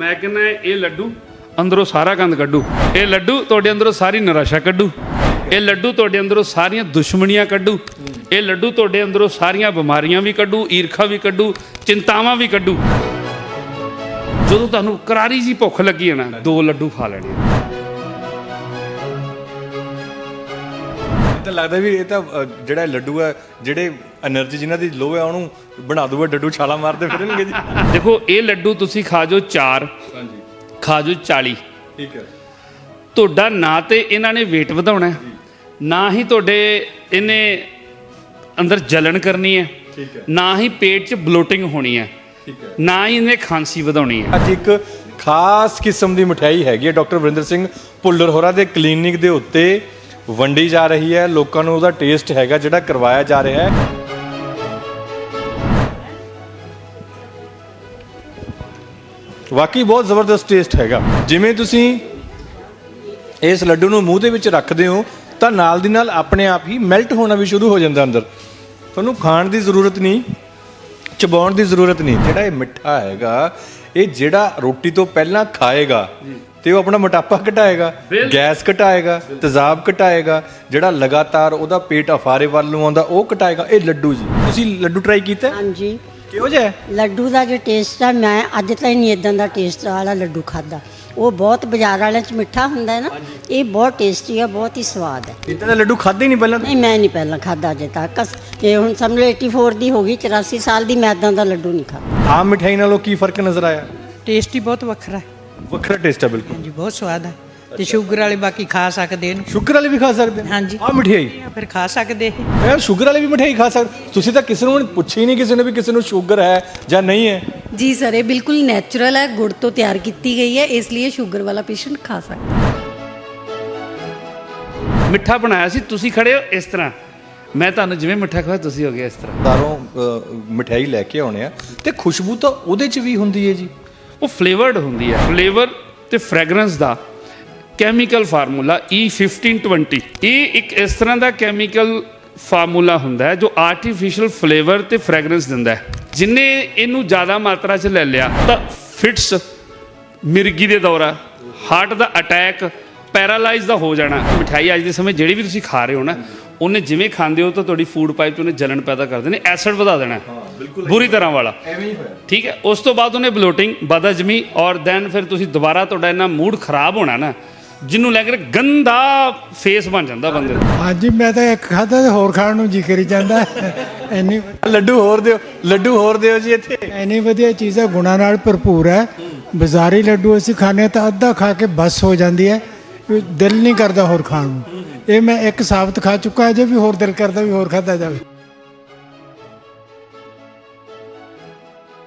ਮੈਂ ਕਹਿੰਦਾ ਇਹ ਲੱਡੂ ਅੰਦਰੋਂ ਸਾਰਾ ਗੰਦ ਕੱਢੂ। ਇਹ ਲੱਡੂ ਤੁਹਾਡੇ ਅੰਦਰੋਂ ਸਾਰੀ ਨਿਰਾਸ਼ਾ ਕੱਢੂ। ਇਹ ਲੱਡੂ ਤੁਹਾਡੇ ਅੰਦਰੋਂ ਸਾਰੀਆਂ ਦੁਸ਼ਮਣੀਆਂ ਕੱਢੂ। ਇਹ ਲੱਡੂ ਤੁਹਾਡੇ ਅੰਦਰੋਂ ਸਾਰੀਆਂ ਬਿਮਾਰੀਆਂ ਵੀ ਕੱਢੂ, ਈਰਖਾ ਵੀ ਕੱਢੂ, ਚਿੰਤਾਵਾਂ ਵੀ ਕੱਢੂ। ਜਦੋਂ ਤੁਹਾਨੂੰ ਕਰਾਰੀ ਜੀ ਭੁੱਖ ਲੱਗੀ ਹੈ ਨਾ, ਦੋ ਲੱਡੂ ਖਾ ਲੈਣੇ ਤਾਂ ਲੱਗਦਾ ਵੀ ਇਹ ਤਾਂ ਜਿਹੜਾ ਲੱਡੂ ਹੈ ਜਿਹੜੇ એનર્ਜੀ ਜਿਨ੍ਹਾਂ ਦੀ ਲੋ ਹੈ ਉਹਨੂੰ ਬਣਾ ਦੂਗਾ ਡੱਡੂ ਛਾਲਾ ਮਾਰਦੇ ਫਿਰਨਗੇ ਜੀ। ਦੇਖੋ ਇਹ ਲੱਡੂ ਤੁਸੀਂ ਖਾ ਜਾਓ 4 ਹਾਂਜੀ। ਖਾ ਜਾਓ 40 ਠੀਕ ਹੈ। ਤੁਹਾਡਾ ਨਾ ਤੇ ਇਹਨਾਂ ਨੇ weight ਵਧਾਉਣਾ ਹੈ, ਨਾ ਹੀ ਤੁਹਾਡੇ ਇਹਨੇ ਅੰਦਰ ਜਲਣ ਕਰਨੀ ਹੈ ਠੀਕ ਹੈ। ਨਾ ਹੀ ਪੇਟ 'ਚ ਬਲੋਟਿੰਗ ਹੋਣੀ ਹੈ ਠੀਕ ਹੈ। ਨਾ ਹੀ ਇਹਨੇ ਖਾਂਸੀ ਵਧਾਉਣੀ ਹੈ। ਅੱਜ ਇੱਕ ਖਾਸ ਕਿਸਮ ਦੀ ਮਠਿਆਈ ਹੈਗੀ ਹੈ ਡਾਕਟਰ ਵਰਿੰਦਰ ਸਿੰਘ ਭੁੱਲਰ ਹੋਰਾਂ ਦੇ ਕਲੀਨਿਕ ਦੇ ਉੱਤੇ। ਵੰਡੀ ਜਾ ਰਹੀ ਹੈ। ਲੋਕਾਂ ਨੂੰ ਉਹਦਾ ਟੇਸਟ ਹੈਗਾ ਜਿਹੜਾ ਕਰਵਾਇਆ ਜਾ ਰਿਹਾ ਹੈ। ਵਾਕਈ ਬਹੁਤ ਜ਼ਬਰਦਸਤ ਟੇਸਟ ਹੈਗਾ। ਜਿਵੇਂ ਤੁਸੀਂ ਇਸ ਲੱਡੂ ਨੂੰ ਮੂੰਹ ਦੇ ਵਿੱਚ ਰੱਖਦੇ ਹੋ, ਤਾਂ ਨਾਲ ਦੀ ਨਾਲ ਆਪਣੇ ਆਪ ਹੀ ਮੈਲਟ ਹੋਣਾ ਵੀ ਸ਼ੁਰੂ ਹੋ ਜਾਂਦਾ ਅੰਦਰ। ਤੁਹਾਨੂੰ ਖਾਣ ਦੀ ਜ਼ਰੂਰਤ ਨਹੀਂ, ਚਬਾਉਣ ਦੀ ਜ਼ਰੂਰਤ ਨਹੀਂ। ਜਿਹੜਾ ਇਹ ਮਿੱਠਾ ਹੈਗਾ, ਇਹ ਜਿਹੜਾ ਰੋਟੀ ਤੋਂ ਪਹਿਲਾਂ ਖਾਏਗਾ ਤੇ ਉਹ ਆਪਣਾ ਮੋਟਾਪਾ ਘਟਾਏਗਾ। ਗੈਸ ਘਟਾਏਗਾ ਤੇਜ਼ਾਬ ਘਟਾਏਗਾ ਜਿਹੜਾ ਲਗਾਤਾਰ ਉਹਦਾ ਪੇਟ ਅਫਾਰੇ ਵੱਲ ਨੂੰ ਆਉਂਦਾ ਉਹ ਘਟਾਏਗਾ। ਇਹ ਲੱਡੂ ਜੀ। ਤੁਸੀਂ ਲੱਡੂ ਟਰਾਈ ਕੀਤਾ? ਹੈ? ਹਾਂਜੀ। ਕਿਹੋ ਜਿਹਾ ਹੈ? ਲੱਡੂ ਦਾ ਜੋ ਟੇਸਟ ਆ ਮੈਂ ਅੱਜ ਤਾਈਂ ਨਹੀਂ ਇਦਾਂ ਦਾ ਟੇਸਟ ਵਾਲਾ ਲੱਡੂ ਖਾਦਾ ਉਹ ਬਹੁਤ ਬਾਜ਼ਾਰ ਵਾਲਿਆਂ ਚ ਮਿੱਠਾ ਹੁੰਦਾ ਹੈ ਨਾ ਇਹ ਬਹੁਤ ਟੇਸਟੀ ਆ ਬਹੁਤ ਹੀ ਸਵਾਦ ਹੈ। ਇਦਾਂ ਦਾ ਲੱਡੂ ਖਾਦੇ ਹੀ ਨਹੀਂ ਪਹਿਲਾਂ? ਨਹੀਂ ਮੈਂ ਨਹੀਂ ਪਹਿਲਾਂ ਖਾਦਾ ਅਜੇ ਤੱਕ। ਇਹ ਹੁਣ ਸਮਝ ਲਓ 84 ਦੀ ਹੋ ਗਈ 84 ਸਾਲ ਦੀ ਮੈਂ ਇਦਾਂ ਦਾ ਲੱਡੂ ਨਹੀਂ ਖਾਦਾ ਆਮ ਮਿਠਾਈ ਨਾਲੋਂ ਕੀ ਫ਼ਰਕ ਨਜ਼ਰ ਆਇਆ? ਟੇਸਟ ਹੀ ਬਹੁਤ ਵੱਖਰਾ ਹੈ। ਵੱਖਰਾ ਟੇਸਟ ਹੈ ਬਿਲਕੁਲ। ਹਾਂਜੀ ਬਹੁਤ ਸਵਾਦ ਹੈ ਤੇ ਸ਼ੂਗਰ ਵਾਲੇ ਬਾਕੀ ਖਾ ਸਕਦੇ ਨੇ। ਸ਼ੂਗਰ ਵਾਲੇ ਵੀ ਖਾ ਸਕਦੇ ਨੇ? ਹਾਂਜੀ। ਆਹ ਮਠਿਆਈ। ਫਿਰ ਖਾ ਸਕਦੇ। ਯਾਰ ਸ਼ੂਗਰ ਵਾਲੇ ਵੀ ਮਠਿਆਈ ਖਾ ਸਕਦੇ। ਤੁਸੀਂ ਤਾਂ ਕਿਸੇ ਨੂੰ ਪੁੱਛਿਆ ਹੀ ਨਹੀਂ ਕਿਸੇ ਨੇ ਵੀ ਕਿਸੇ ਨੂੰ ਸ਼ੂਗਰ ਹੈ ਜਾਂ ਨਹੀਂ ਹੈ। ਜੀ ਸਰ ਇਹ ਬਿਲਕੁਲ ਨੈਚੁਰਲ ਹੈ ਗੁੜ ਤੋਂ ਤਿਆਰ ਕੀਤੀ ਗਈ ਹੈ ਇਸ ਲਈ ਸ਼ੂਗਰ ਵਾਲਾ ਪੇਸ਼ੈਂਟ ਖਾ ਸਕਦਾ ਹੈ। ਮਿੱਠਾ ਬਣਾਇਆ ਸੀ ਤੁਸੀਂ ਖੜੇ ਹੋ ਇਸ ਤਰ੍ਹਾਂ। ਮੈਂ ਤੁਹਾਨੂੰ ਜਿਵੇਂ ਮਿੱਠਾ ਖਵਾਇਆ ਤੁਸੀਂ ਹੋ ਗਏ ਇਸ ਤਰ੍ਹਾਂ। ਦਾਰੋਂ ਅ, ਮਠਿਆਈ ਲੈ ਕੇ ਆਉਣੇ ਆ। ਤੇ ਖੁਸ਼ਬੂ ਤਾਂ ਉਹਦੇ 'ਚ ਵੀ ਹੁੰਦੀ ਹੈ ਜੀ। ਉਹ ਫਲੇਵਰਡ ਹੁੰਦੀ ਹੈ, ਫਲੇਵਰ ਤੇ ਫ੍ਰੈਗਰੈਂਸ ਦਾ ਕੈਮੀਕਲ ਫਾਰਮੂਲਾ E1520 ਇਹ ਇੱਕ ਇਸ ਤਰ੍ਹਾਂ ਦਾ ਕੈਮੀਕਲ ਫਾਰਮੂਲਾ ਹੁੰਦਾ ਹੈ ਜੋ ਆਰਟੀਫੀਸ਼ੀਅਲ ਫਲੇਵਰ ਤੇ ਫ੍ਰੈਗਰੈਂਸ ਦਿੰਦਾ ਹੈ। ਜਿਨੇ ਇਹਨੂੰ ਜ਼ਿਆਦਾ ਮਾਤਰਾ 'ਚ ਲੈ ਲਿਆ, ਤਾਂ ਫਿਟਸ ਮਿਰਗੀ ਦੇ ਦੌਰਾ ਹਾਰਟ ਦਾ ਅਟੈਕ ਪੈਰਾਲਾਈਜ਼ ਦਾ ਹੋ ਜਾਣਾ, ਮਿਠਾਈ ਅੱਜ ਦੇ ਸਮੇਂ ਜਿਹੜੀ ਵੀ ਤੁਸੀਂ ਖਾ ਰਹੇ ਹੋ ਨਾ ਉਹਨੇ ਜਿਵੇਂ ਖਾਂਦੇ ਹੋ ਤਾਂ ਤੁਹਾਡੀ ਫੂਡ ਪਾਈਪ 'ਚ ਉਹਨੇ ਜਲਣ ਪੈਦਾ ਕਰ ਦੇਣੀ ਐਸਿਡ ਵਧਾ ਦੇਣਾ ਬੁਰੀ ਤਰ੍ਹਾਂ ਵਾਲਾ। ਐਵੇਂ ਹੀ ਹੋਇਆ। ਠੀਕ ਹੈ ਉਸ ਤੋਂ ਬਾਅਦ ਉਹਨੇ ਬਲੋਟਿੰਗ ਬਦਹਜਮੀ ਔਰ ਦੈਨ ਫਿਰ ਤੁਸੀਂ ਦੁਬਾਰਾ ਤੁਹਾਡਾ ਇੰਨਾ ਮੂਡ ਖਰਾਬ ਹੋਣਾ ਨਾ ਜਿਹਨੂੰ ਲੈ ਕੇ ਗੰਦਾ ਫੇਸ ਬਣ ਜਾਂਦਾ ਬੰਦੇ ਦਾ। ਹਾਂਜੀ ਮੈਂ ਤਾਂ ਇੱਕ ਖਾਦਾ ਤੇ ਹੋਰ ਖਾਣ ਨੂੰ ਜੀ ਕਰੀ ਜਾਂਦਾ। ਇੰਨੀ ਲੱਡੂ ਹੋਰ ਦਿਓ ਲੱਡੂ ਹੋਰ ਦਿਓ ਜੀ ਇੱਥੇ। ਇੰਨੀ ਵਧੀਆ ਚੀਜ਼ ਹੈ ਗੁਣਾ ਨਾਲ ਭਰਪੂਰ ਹੈ। ਬਾਜ਼ਾਰੀ ਲੱਡੂ ਅਸੀਂ ਖਾਂਦੇ ਹਾਂ ਤਾਂ ਅੱਧਾ ਖਾ ਕੇ ਬਸ ਹੋ ਜਾਂਦੀ ਹੈ। ਦਿਲ ਨਹੀਂ ਕਰਦਾ ਹੋਰ ਖਾਣ ਨੂੰ। ਇਹ ਮੈਂ ਇੱਕ ਸਾਬਤ ਖਾ ਚੁੱਕਾ ਅਜੇ ਵੀ ਹੋਰ ਦਿਲ ਕਰਦਾ ਵੀ ਹੋਰ ਖਾਦਾ ਜਾਵੇ।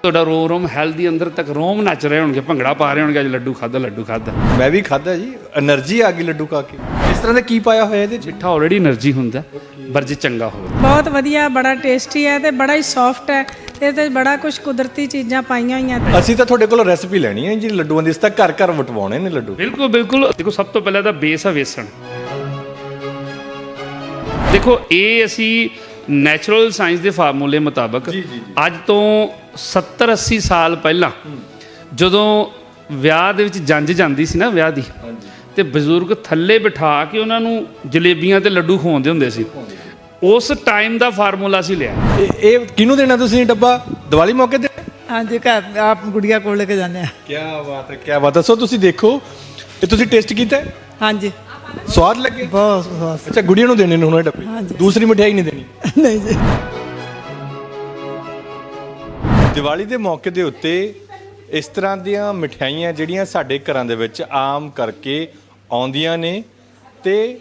ਤੁਹਾਡਾ ਰੋ ਰੋਮ ਹੈਲਦੀ ਅੰਦਰ ਤੱਕ ਰੋਮ ਨੱਚ ਰਹੇ ਹੋਣਗੇ ਭੰਗੜਾ ਪਾ ਰਹੇ ਹੋਣਗੇ ਅੱਜ ਲੱਡੂ ਖਾਦਾ ਲੱਡੂ ਖਾਦਾ ਮੈਂ ਵੀ ਖਾਦਾ ਜੀ એનર્ਜੀ ਆ ਗਈ ਲੱਡੂ ਖਾ ਕੇ। ਇਸ ਤਰ੍ਹਾਂ ਦਾ ਕੀ ਪਾਇਆ ਹੋਇਆ ਇਹਦੇ ਚ? ਆਲਰੇਡੀ એનર્ਜੀ ਹੁੰਦਾ ਪਰ ਜੇ ਚੰਗਾ ਹੋਵੇ। ਬਹੁਤ ਵਧੀਆ ਬੜਾ ਟੇਸਟੀ ਹੈ ਤੇ ਬੜਾ ਹੀ ਸੌਫਟ ਹੈ। ਇਹਦੇ ਤੇ ਬੜਾ ਕੁਝ ਕੁਦਰਤੀ ਚੀਜ਼ਾਂ ਪਾਈਆਂ ਹੋਈਆਂ ਤੇ ਅਸੀਂ ਤਾਂ ਤੁਹਾਡੇ ਕੋਲੋਂ ਰੈਸਪੀ ਲੈਣੀ ਹੈ ਜੀ ਲੱਡੂਆਂ ਦੀ। ਇਸ ਤੱਕ ਘਰ ਘਰ ਵਟਵਾਉਣੇ ਨੇ ਲੱਡੂ। ਬਿਲਕੁਲ ਬਿਲਕੁਲ। ਦੇਖੋ ਸਭ ਤੋਂ ਪਹਿਲਾਂ ਤਾਂ ਬੇਸ ਆ ਵੇਸਣ। ਦੇਖੋ ਇਹ ਅਸੀਂ ਨੈਚੁਰਲ ਸਾਇੰਸ ਦੇ ਫਾਰਮੂਲੇ ਮੁਤਾਬਕ ਅੱਜ ਤੋਂ 70 80 ਸਾਲ ਪਹਿਲਾਂ ਜਦੋਂ ਵਿਆਹ ਦੇ ਵਿੱਚ ਜੰਜ ਜਾਂਦੀ ਸੀ ਨਾ ਵਿਆਹ ਦੀ ਤੇ ਬਜ਼ੁਰਗ ਥੱਲੇ ਬਿਠਾ ਕੇ ਉਹਨਾਂ ਨੂੰ ਜਲੇਬੀਆਂ ਤੇ ਲੱਡੂ ਖਵਾਉਂਦੇ ਹੁੰਦੇ ਸੀ। ਉਸ ਟਾਈਮ ਦਾ ਫਾਰਮੂਲਾ ਸੀ ਲਿਆ। ਇਹ ਕਿਹਨੂੰ ਦੇਣਾ ਤੁਸੀਂ ਡੱਬਾ? ਦੀਵਾਲੀ ਮੌਕੇ ਤੇ? ਹਾਂਜੀ ਘਰ ਆਪ ਗੁੜੀਆ ਕੋਲ ਲੈ ਕੇ ਜਾਂਦੇ ਆ। ਕੀ ਬਾਤ ਹੈ ਕੀ ਬਾਤ ਹੈ। ਸੋ ਤੁਸੀਂ ਦੇਖੋ ਇਹ ਤੁਸੀਂ ਟੇਸਟ ਕੀਤਾ ਹੈ? ਹਾਂਜੀ। ਸਵਾਦ ਲੱਗੇ? ਬਹੁਤ ਸਵਾਦ। ਅੱਛਾ ਗੁੜੀਆਂ ਨੂੰ ਦੇਣੇ ਨੇ ਹੁਣ ਇਹ ਡੱਬੇ। ਦੂਸਰੀ ਮਠਿਆਈ ਨਹੀਂ ਦੇਣੀ। ਨਹੀਂ ਜੀ। ਦੀਵਾਲੀ ਦੇ ਮੌਕੇ ਦੇ ਉੱਤੇ ਇਸ ਤਰ੍ਹਾਂ ਦੀਆਂ ਮਠਿਆਈਆਂ ਜਿਹੜੀਆਂ ਸਾਡੇ ਘਰਾਂ ਦੇ ਵਿੱਚ ਆਮ ਕਰਕੇ ਆਉਂਦੀਆਂ ਨੇ ਤੇ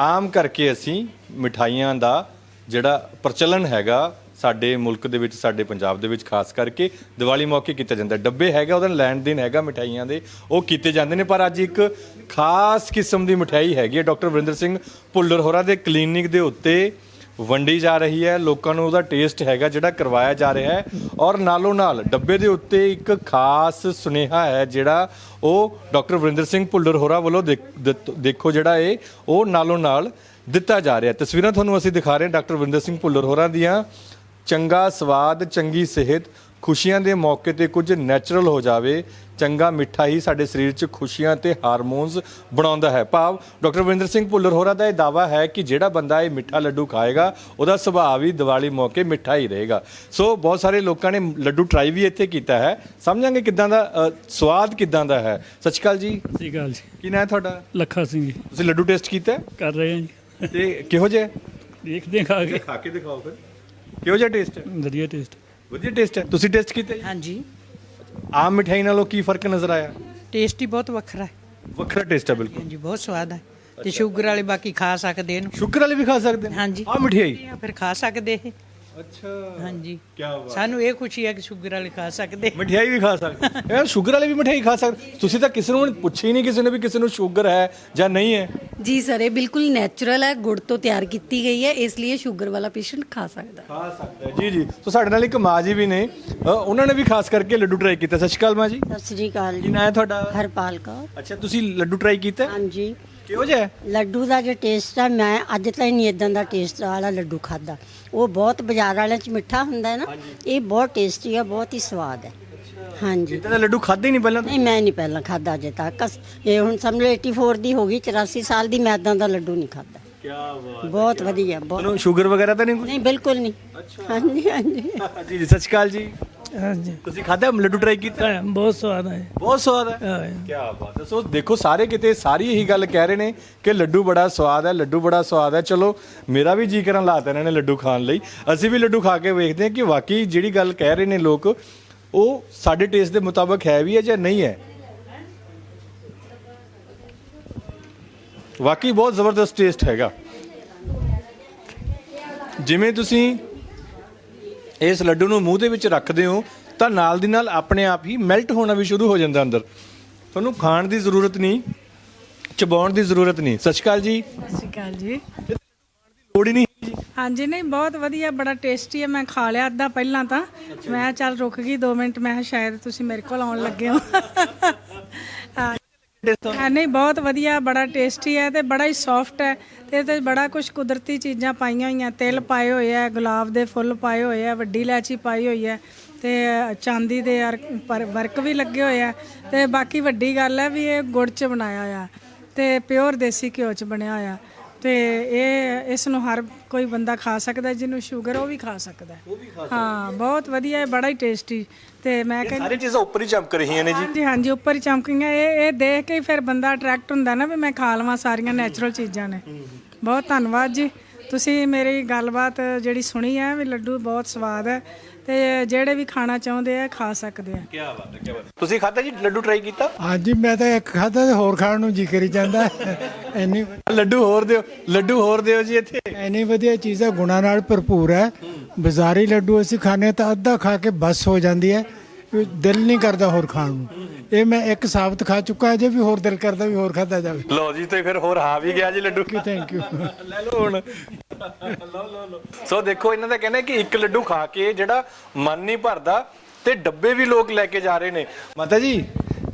ਆਮ ਕਰਕੇ ਅਸੀਂ ਮਠਾਈਆਂ ਦਾ ਜਿਹੜਾ ਪ੍ਰਚਲਨ ਹੈਗਾ ਸਾਡੇ ਮੁਲਕ ਦੇ ਵਿੱਚ, ਸਾਡੇ ਪੰਜਾਬ ਦੇ ਵਿੱਚ ਖਾਸ ਕਰਕੇ ਦੀਵਾਲੀ ਮੌਕੇ ਕੀਤਾ ਜਾਂਦਾ। ਡੱਬੇ ਹੈਗਾ, ਉਹਦਾ ਲੈਣ ਦੇਣ ਹੈਗਾ, ਮਠਾਈਆਂ ਦੇ, ਉਹ ਕੀਤੇ ਜਾਂਦੇ ਨੇ। ਪਰ ਅੱਜ ਇੱਕ ਖਾਸ ਕਿਸਮ ਦੀ ਮਠਿਆਈ ਹੈਗੀ ਹੈ ਡਾਕਟਰ ਵਰਿੰਦਰ ਸਿੰਘ ਭੁੱਲਰ ਹੋਰਾਂ ਦੇ ਕਲੀਨਿਕ ਦੇ ਉੱਤੇ ਵੰਡੀ ਜਾ ਰਹੀ ਹੈ। ਲੋਕਾਂ ਨੂੰ ਉਹਦਾ ਟੇਸਟ ਹੈਗਾ ਜਿਹੜਾ ਕਰਵਾਇਆ ਜਾ ਰਿਹਾ ਹੈ। ਔਰ ਨਾਲੋਂ ਨਾਲ ਡੱਬੇ ਦੇ ਉੱਤੇ ਇੱਕ ਖਾਸ ਸੁਨੇਹਾ ਹੈ ਜਿਹੜਾ ਉਹ ਡਾਕਟਰ ਵਰਿੰਦਰ ਸਿੰਘ ਭੁੱਲਰ ਹੋਰਾਂ ਵੱਲੋਂ ਦੇਖ- ਦਿੱਤ- ਦੇਖੋ ਜਿਹੜਾ ਇਹ, ਉਹ ਨਾਲੋਂ ਨਾਲ ਦਿੱਤਾ ਜਾ ਰਿਹਾ। ਤਸਵੀਰਾਂ ਤੁਹਾਨੂੰ ਅਸੀਂ ਦਿਖਾ ਰਹੇ ਹਾਂ ਡਾਕਟਰ ਵਰਿੰਦਰ ਸਿੰਘ ਭੁੱਲਰ ਹੋਰਾਂ ਦੀਆਂ। ਚੰਗਾ ਸਵਾਦ ਚੰਗੀ ਸਿਹਤ ਖੁਸ਼ੀਆਂ ਦੇ ਮੌਕੇ ਤੇ ਕੁਝ ਨੈਚੁਰਲ ਹੋ ਜਾਵੇ ਚੰਗਾ ਮਿੱਠਾ ਹੀ ਸਾਡੇ ਸਰੀਰ 'ਚ ਖੁਸ਼ੀਆਂ ਤੇ ਹਾਰਮੋਨਸ ਬਣਾਉਂਦਾ ਹੈ। ਭਾਵ ਡਾਕਟਰ ਵਿੰਦਰ ਸਿੰਘ ਭੁੱਲਰ ਹੋਰਾਂ ਦਾ ਇਹ ਦਾਵਾ ਹੈ ਕਿ ਜਿਹੜਾ ਬੰਦਾ ਇਹ ਮਿੱਠਾ ਲੱਡੂ ਖਾਏਗਾ ਉਹਦਾ ਸੁਭਾਅ ਵੀ ਦੀਵਾਲੀ ਮੌਕੇ ਮਿੱਠਾ ਹੀ ਰਹੇਗਾ। ਸੋ ਬਹੁਤ ਸਾਰੇ ਲੋਕਾਂ ਨੇ ਲੱਡੂ ਟਰਾਈ ਵੀ ਇੱਥੇ ਕੀਤਾ ਹੈ। ਸਮਝਾਂਗੇ ਕਿਦਾਂ ਦਾ ਅ, ਸਵਾਦ ਕਿਦਾਂ ਦਾ ਹੈ? ਸਤਿ ਸ਼੍ਰੀ ਅਕਾਲ ਜੀ। ਸਤਿ ਸ਼੍ਰੀ ਅਕਾਲ ਜੀ। ਕੀ ਨਾਂ ਹੈ ਤੁਹਾਡਾ? ਲੱਖਾ ਸਿੰਘ ਜੀ। ਤੁਸੀਂ ਲੱਡੂ ਟੇਸਟ ਕੀਤਾ ਹੈ? ਕਰ ਰਹੇ ਹਾਂ ਜੀ। ਤੇ ਕਿਹੋ ਜਿਹਾ ਹੈ? ਦੇਖਦੇ ਹਾਂ ਖਾ ਕੇ। ਖਾ ਕੇ ਦਿਖਾਓ ਫਿਰ। ਕਿਹੋ ਜਿਹਾ ਟੇਸਟ ਹੈ? ਵਧੀਆ ਟੇਸਟ ਵਧੀਆ ਟੇਸਟ ਹੈ। ਤੁਸੀਂ ਟੇਸਟ ਕੀਤਾ ਜੀ? ਹਾਂਜੀ। ਆਮ ਮਠਿਆਈ ਨਾਲੋਂ ਕੀ ਫ਼ਰਕ ਨਜ਼ਰ ਆਇਆ? ਟੇਸਟ ਹੀ ਬਹੁਤ ਵੱਖਰਾ ਹੈ। ਵੱਖਰਾ ਟੇਸਟ ਹੈ ਬਿਲਕੁਲ। ਹਾਂਜੀ ਬਹੁਤ ਸਵਾਦ ਹੈ। ਤੇ ਸ਼ੂਗਰ ਵਾਲੇ ਬਾਕੀ ਖਾ ਸਕਦੇ ਇਹਨੂੰ। ਸ਼ੁਕਰ ਵਾਲੇ ਵੀ ਖਾ ਸਕਦੇ ਨੇ? ਹਾਂਜੀ। ਆ ਮਠਿਆਈ ਫਿਰ ਖਾ ਸਕਦੇ ਇਹ। ਅੱਛਾ। ਹਾਂਜੀ। ਕੀ ਬਾਤ। ਸਾਨੂੰ ਇਹ ਖੁਸ਼ੀ ਹੈ ਕਿ ਸ਼ੂਗਰ ਵਾਲੇ ਖਾ ਸਕਦੇ। ਮਠਿਆਈ ਵੀ ਖਾ ਸਕਦੇ। ਯਾਰ ਸ਼ੂਗਰ ਵਾਲੇ ਵੀ ਮਠਿਆਈ ਖਾ ਸਕਦੇ। ਤੁਸੀਂ ਤਾਂ ਕਿਸੇ ਨੂੰ ਪੁੱਛਿਆ ਹੀ ਨਹੀਂ ਕਿਸੇ ਨੇ ਵੀ ਕਿਸੇ ਨੂੰ ਸ਼ੂਗਰ ਹੈ ਜਾਂ ਨਹੀਂ ਹੈ। ਜੀ ਸਰ ਇਹ ਬਿਲਕੁਲ ਨੈਚੁਰਲ ਹੈ ਗੁੜ ਤੋਂ ਤਿਆਰ ਕੀਤੀ ਗਈ ਹੈ ਇਸ ਲਈ ਸ਼ੂਗਰ ਵਾਲਾ ਪੇਸ਼ੈਂਟ ਖਾ ਸਕਦਾ। ਖਾ ਸਕਦਾ ਜੀ ਜੀ। ਸੋ ਸਾਡੇ ਨਾਲ ਇੱਕ ਮਾਂ ਜੀ ਵੀ ਨੇ। ਅ, ਉਹਨਾਂ ਨੇ ਵੀ ਖਾਸ ਕਰਕੇ ਲੱਡੂ ਟਰਾਈ ਕੀਤਾ। ਸਤਿ ਸ਼੍ਰੀ ਅਕਾਲ ਮਾਂ ਜੀ। ਸਤਿ ਸ੍ਰੀ ਅਕਾਲ ਕੀ ਜੀ ਨਾਂ ਹੈ ਤੁਹਾਡਾ? ਹਰਪਾਲ ਕੌਰ। ਅੱਛਾ ਤੁਸੀਂ ਲੱਡੂ ਟਰਾਈ ਕੀਤਾ? ਹੈ? ਹਾਂਜੀ। ਕਿਹੋ ਜਿਹਾ ਹੈ? ਲੱਡੂ ਦਾ ਜੋ ਟੇਸਟ ਹੈ ਮੈਂ ਅੱਜ ਤਾਈਂ ਨਹੀਂ ਇਦਾਂ ਦਾ ਟੇਸਟ ਵਾਲਾ ਲੱਡੂ ਖਾਦਾ ਉਹ ਬਹੁਤ ਬਾਜ਼ਾਰ ਵਾਲਿਆਂ ਚ ਮਿੱਠਾ ਹੁੰਦਾ ਹੈ ਨਾ ਇਹ ਬਹੁਤ ਟੇਸਟੀ ਹੈ ਬਹੁਤ ਹੀ ਸਵਾਦ ਹੈ। ਹਾਂਜੀ। ਇੱਦਾਂ ਦਾ ਲੱਡੂ ਖਾਦੇ ਨਹੀਂ ਪਹਿਲਾਂ ਨਹੀਂ ਮੈਂ ਨਹੀਂ ਪਹਿਲਾਂ ਖਾਦਾ ਅਜੇ ਤੱਕ। ਅਸ- ਇਹ ਹੁਣ ਸਮਝ ਲਓ 84 ਦੀ ਹੋ ਗਈ 84 ਸਾਲ ਦੀ ਮੈਂ ਏਦਾਂ ਦਾ ਲੱਡੂ ਨਹੀਂ ਖਾਦਾ ਕੀ ਬਾਤ ਬਹੁਤ ਵਧੀਆ ਬਹੁਤ ਤੁਹਾਨੂੰ ਸ਼ੂਗਰ ਵਗੈਰਾ ਤਾਂ ਨਹੀਂ ਨਹੀਂ ਬਿਲਕੁਲ ਨਹੀਂ। ਹਾਂਜੀ ਹਾਂਜੀ। ਜੀ ਜੀ ਸਤਿ ਸ਼੍ਰੀ ਅਕਾਲ ਜੀ। ਹਾਂਜੀ। ਤੁਸੀਂ ਖਾਦਾ ਲੱਡੂ ਟਰਾਈ ਕੀਤਾ? ਬਹੁਤ ਸਵਾਦ ਹੈ ਬਹੁਤ ਸਵਾਦ ਹੈ। ਕੀ ਬਾਤ ਹੈ। ਸੋ ਦੇਖੋ ਸਾਰੇ ਕਿਤੇ ਸਾਰੀ ਇਹੀ ਗੱਲ ਕਹਿ ਰਹੇ ਨੇ ਕਿ ਲੱਡੂ ਬੜਾ ਸਵਾਦ ਹੈ ਲੱਡੂ ਬੜਾ ਸਵਾਦ ਹੈ। ਚਲੋ ਮੇਰਾ ਵੀ ਜੀ ਕਰਨ ਲਾਤਾ ਇਹਨਾਂ ਨੇ ਲੱਡੂ ਖਾਣ ਲਈ। ਅਸੀਂ ਵੀ ਲੱਡੂ ਖਾ ਕੇ ਵੇਖਦੇ ਹਾਂ ਕਿ ਵਾਕਈ ਜਿਹੜੀ ਗੱਲ ਕਹਿ ਰਹੇ ਨੇ ਲੋਕ ਉਹ ਸਾਡੇ ਟੇਸਟ ਦੇ ਮੁਤਾਬਕ ਹੈ ਵੀ ਹੈ ਜਾਂ ਨਹੀਂ ਹੈ। ਵਾਕਈ ਬਹੁਤ ਜ਼ਬਰਦਸਤ ਟੇਸਟ ਹੈਗਾ। ਜਿਵੇਂ ਤੁਸੀਂ ਇਸ ਲੱਡੂ ਨੂੰ ਮੂੰਹ ਦੇ ਵਿੱਚ ਰੱਖਦੇ ਹੋ ਤਾਂ ਨਾਲ ਦੀ ਨਾਲ ਆਪਣੇ ਆਪ ਹੀ ਮੈਲਟ ਹੋਣਾ ਵੀ ਸ਼ੁਰੂ ਹੋ ਜਾਂਦਾ ਅੰਦਰ। ਤੁਹਾਨੂੰ ਖਾਣ ਦੀ ਜ਼ਰੂਰਤ ਨਹੀਂ ਚਬਾਉਣ ਦੀ ਜ਼ਰੂਰਤ ਨਹੀਂ। ਸਤਿ ਸ਼੍ਰੀ ਅਕਾਲ ਜੀ। ਸਤਿ ਸ਼੍ਰੀ ਅਕਾਲ ਜੀ। ਲੋੜ ਹੀ ਨਹੀਂ ਹਾਂਜੀ ਨਹੀਂ ਬਹੁਤ ਵਧੀਆ ਬੜਾ ਟੇਸਟੀ ਹੈ। ਮੈਂ ਖਾ ਲਿਆ ਅੱਧਾ ਪਹਿਲਾਂ ਤਾਂ। ਮੈਂ ਕਿਹਾ ਚੱਲ ਰੁਕ ਗਈ 2 ਮਿੰਟ। ਮੈਂ ਕਿਹਾ ਸ਼ਾਇਦ ਤੁਸੀਂ ਮੇਰੇ ਕੋਲ ਆਉਣ ਲੱਗੇ ਹੋ। ਹਾਂ ਨਹੀਂ ਬਹੁਤ ਵਧੀਆ ਬੜਾ ਟੇਸਟੀ ਹੈ ਤੇ ਬੜਾ ਹੀ ਸੌਫਟ ਹੈ ਤੇ 'ਚ ਬੜਾ ਕੁਝ ਕੁਦਰਤੀ ਚੀਜ਼ਾਂ ਪਾਈਆਂ ਹੋਈਆਂ। ਤਿਲ ਪਾਏ ਹੋਏ ਆ ਗੁਲਾਬ ਦੇ ਫੁੱਲ ਪਾਏ ਹੋਏ ਆ ਵੱਡੀ ਇਲਾਇਚੀ ਪਾਈ ਹੋਈ ਹੈ ਤੇ ਚਾਂਦੀ ਦੇ ਵਰਕ ਵੀ ਲੱਗੇ ਹੋਏ ਆ ਤੇ ਬਾਕੀ ਵੱਡੀ ਗੱਲ ਹੈ ਵੀ ਇਹ ਗੁੜ 'ਚ ਬਣਾਇਆ ਹੋਇਆ ਤੇ ਪਿਓਰ ਦੇਸੀ ਘਿਓ 'ਚ ਬਣਿਆ ਹੋਇਆ। ਤੇ ਇਹ ਇਸ ਨੂੰ ਹਰ ਕੋਈ ਬੰਦਾ ਖਾ ਸਕਦਾ ਜਿਹਨੂੰ ਸ਼ੂਗਰ ਉਹ ਵੀ ਖਾ ਸਕਦਾ। ਹੈ। ਹਾਂ ਬਹੁਤ ਵਧੀਆ ਹੈ ਬੜਾ ਹੀ ਟੇਸਟੀ ਤੇ ਮੈਂ ਕਹਿੰਦੀ ਸਾਰੀ ਚੀਜ਼ਾਂ ਉੱਪਰ ਹੀ ਚਮਕ ਰਹੀਆਂ ਨੇ ਜੀ। ਹਾਂਜੀ ਹਾਂਜੀ ਉੱਪਰ ਹੀ ਚਮਕੀਆਂ। ਇਹ ਇਹ ਦੇਖ ਕੇ ਹੀ ਫਿਰ ਬੰਦਾ ਅਟਰੈਕਟ ਹੁੰਦਾ ਨਾ ਵੀ ਮੈਂ ਖਾ ਲਵਾਂ ਸਾਰੀਆਂ ਨੈਚੁਰਲ ਚੀਜ਼ਾਂ ਨੇ। ਬਹੁਤ ਧੰਨਵਾਦ ਜੀ। ਤੁਸੀਂ ਮੇਰੀ ਗੱਲਬਾਤ ਜਿਹੜੀ ਸੁਣੀ ਹੈ ਵੀ ਲੱਡੂ ਬਹੁਤ ਸਵਾਦ ਹੈ ਤੇ ਜਿਹੜੇ ਵੀ ਖਾਣਾ ਚਾਹੁੰਦੇ ਆ ਖਾ ਸਕਦੇ ਆ। ਕੀ ਬਾਤ ਹੈ ਕੀ ਬਾਤ ਤੁਸੀਂ ਖਾਦਾ ਜੀ? ਲੱਡੂ ਟਰਾਈ ਕੀਤਾ? ਹਾਂਜੀ ਮੈਂ ਤਾਂ ਇੱਕ ਖਾਦਾ ਤੇ ਹੋਰ ਖਾਣ ਨੂੰ ਜੀ ਕਰੀ ਜਾਂਦਾ। ਇੰਨੀ ਲੱਡੂ ਹੋਰ ਦਿਓ ਲੱਡੂ ਹੋਰ ਦਿਓ ਜੀ ਇੱਥੇ। ਇੰਨੀ ਵਧੀਆ ਚੀਜ਼ ਹੈ ਗੁਣਾਂ ਨਾਲ ਭਰਪੂਰ ਹੈ ਬਾਜ਼ਾਰੀ ਲੱਡੂ ਅਸੀਂ ਖਾਣੇ ਤਾਂ ਅੱਧਾ ਖਾ ਕੇ ਬਸ ਹੋ ਜਾਂਦੀ ਹੈ। ਦਿਲ ਨਹੀਂ ਕਰਦਾ ਹੋਰ ਖਾਣ ਨੂੰ। ਇਹ ਮੈਂ ਇੱਕ ਸਾਬਤ ਖਾ ਚੁੱਕਾ ਅਜੇ ਵੀ ਹੋਰ ਦਿਲ ਕਰਦਾ ਵੀ ਹੋਰ ਖਾਦਾ ਜਾਵੇ। ਲਓ ਜੀ ਤੇ ਫਿਰ ਹੋਰ ਹਾਂ ਵੀ ਗਿਆ ਜੀ ਲੱਡੂ। ਥੈਂਕ ਯੂ ਲੈ ਲਓ ਹੁਣ। ਲਓ ਲਓ ਲਓ ਸੋ ਦੇਖੋ ਇਹਨਾਂ ਦਾ ਕਹਿਣਾ ਹੈ ਕਿ ਇੱਕ ਲੱਡੂ ਖਾ ਕੇ ਜਿਹੜਾ ਮਨ ਨਹੀਂ ਭਰਦਾ ਤੇ ਡੱਬੇ ਵੀ ਲੋਕ ਲੈ ਕੇ ਜਾ ਰਹੇ ਨੇ। ਮਾਤਾ ਜੀ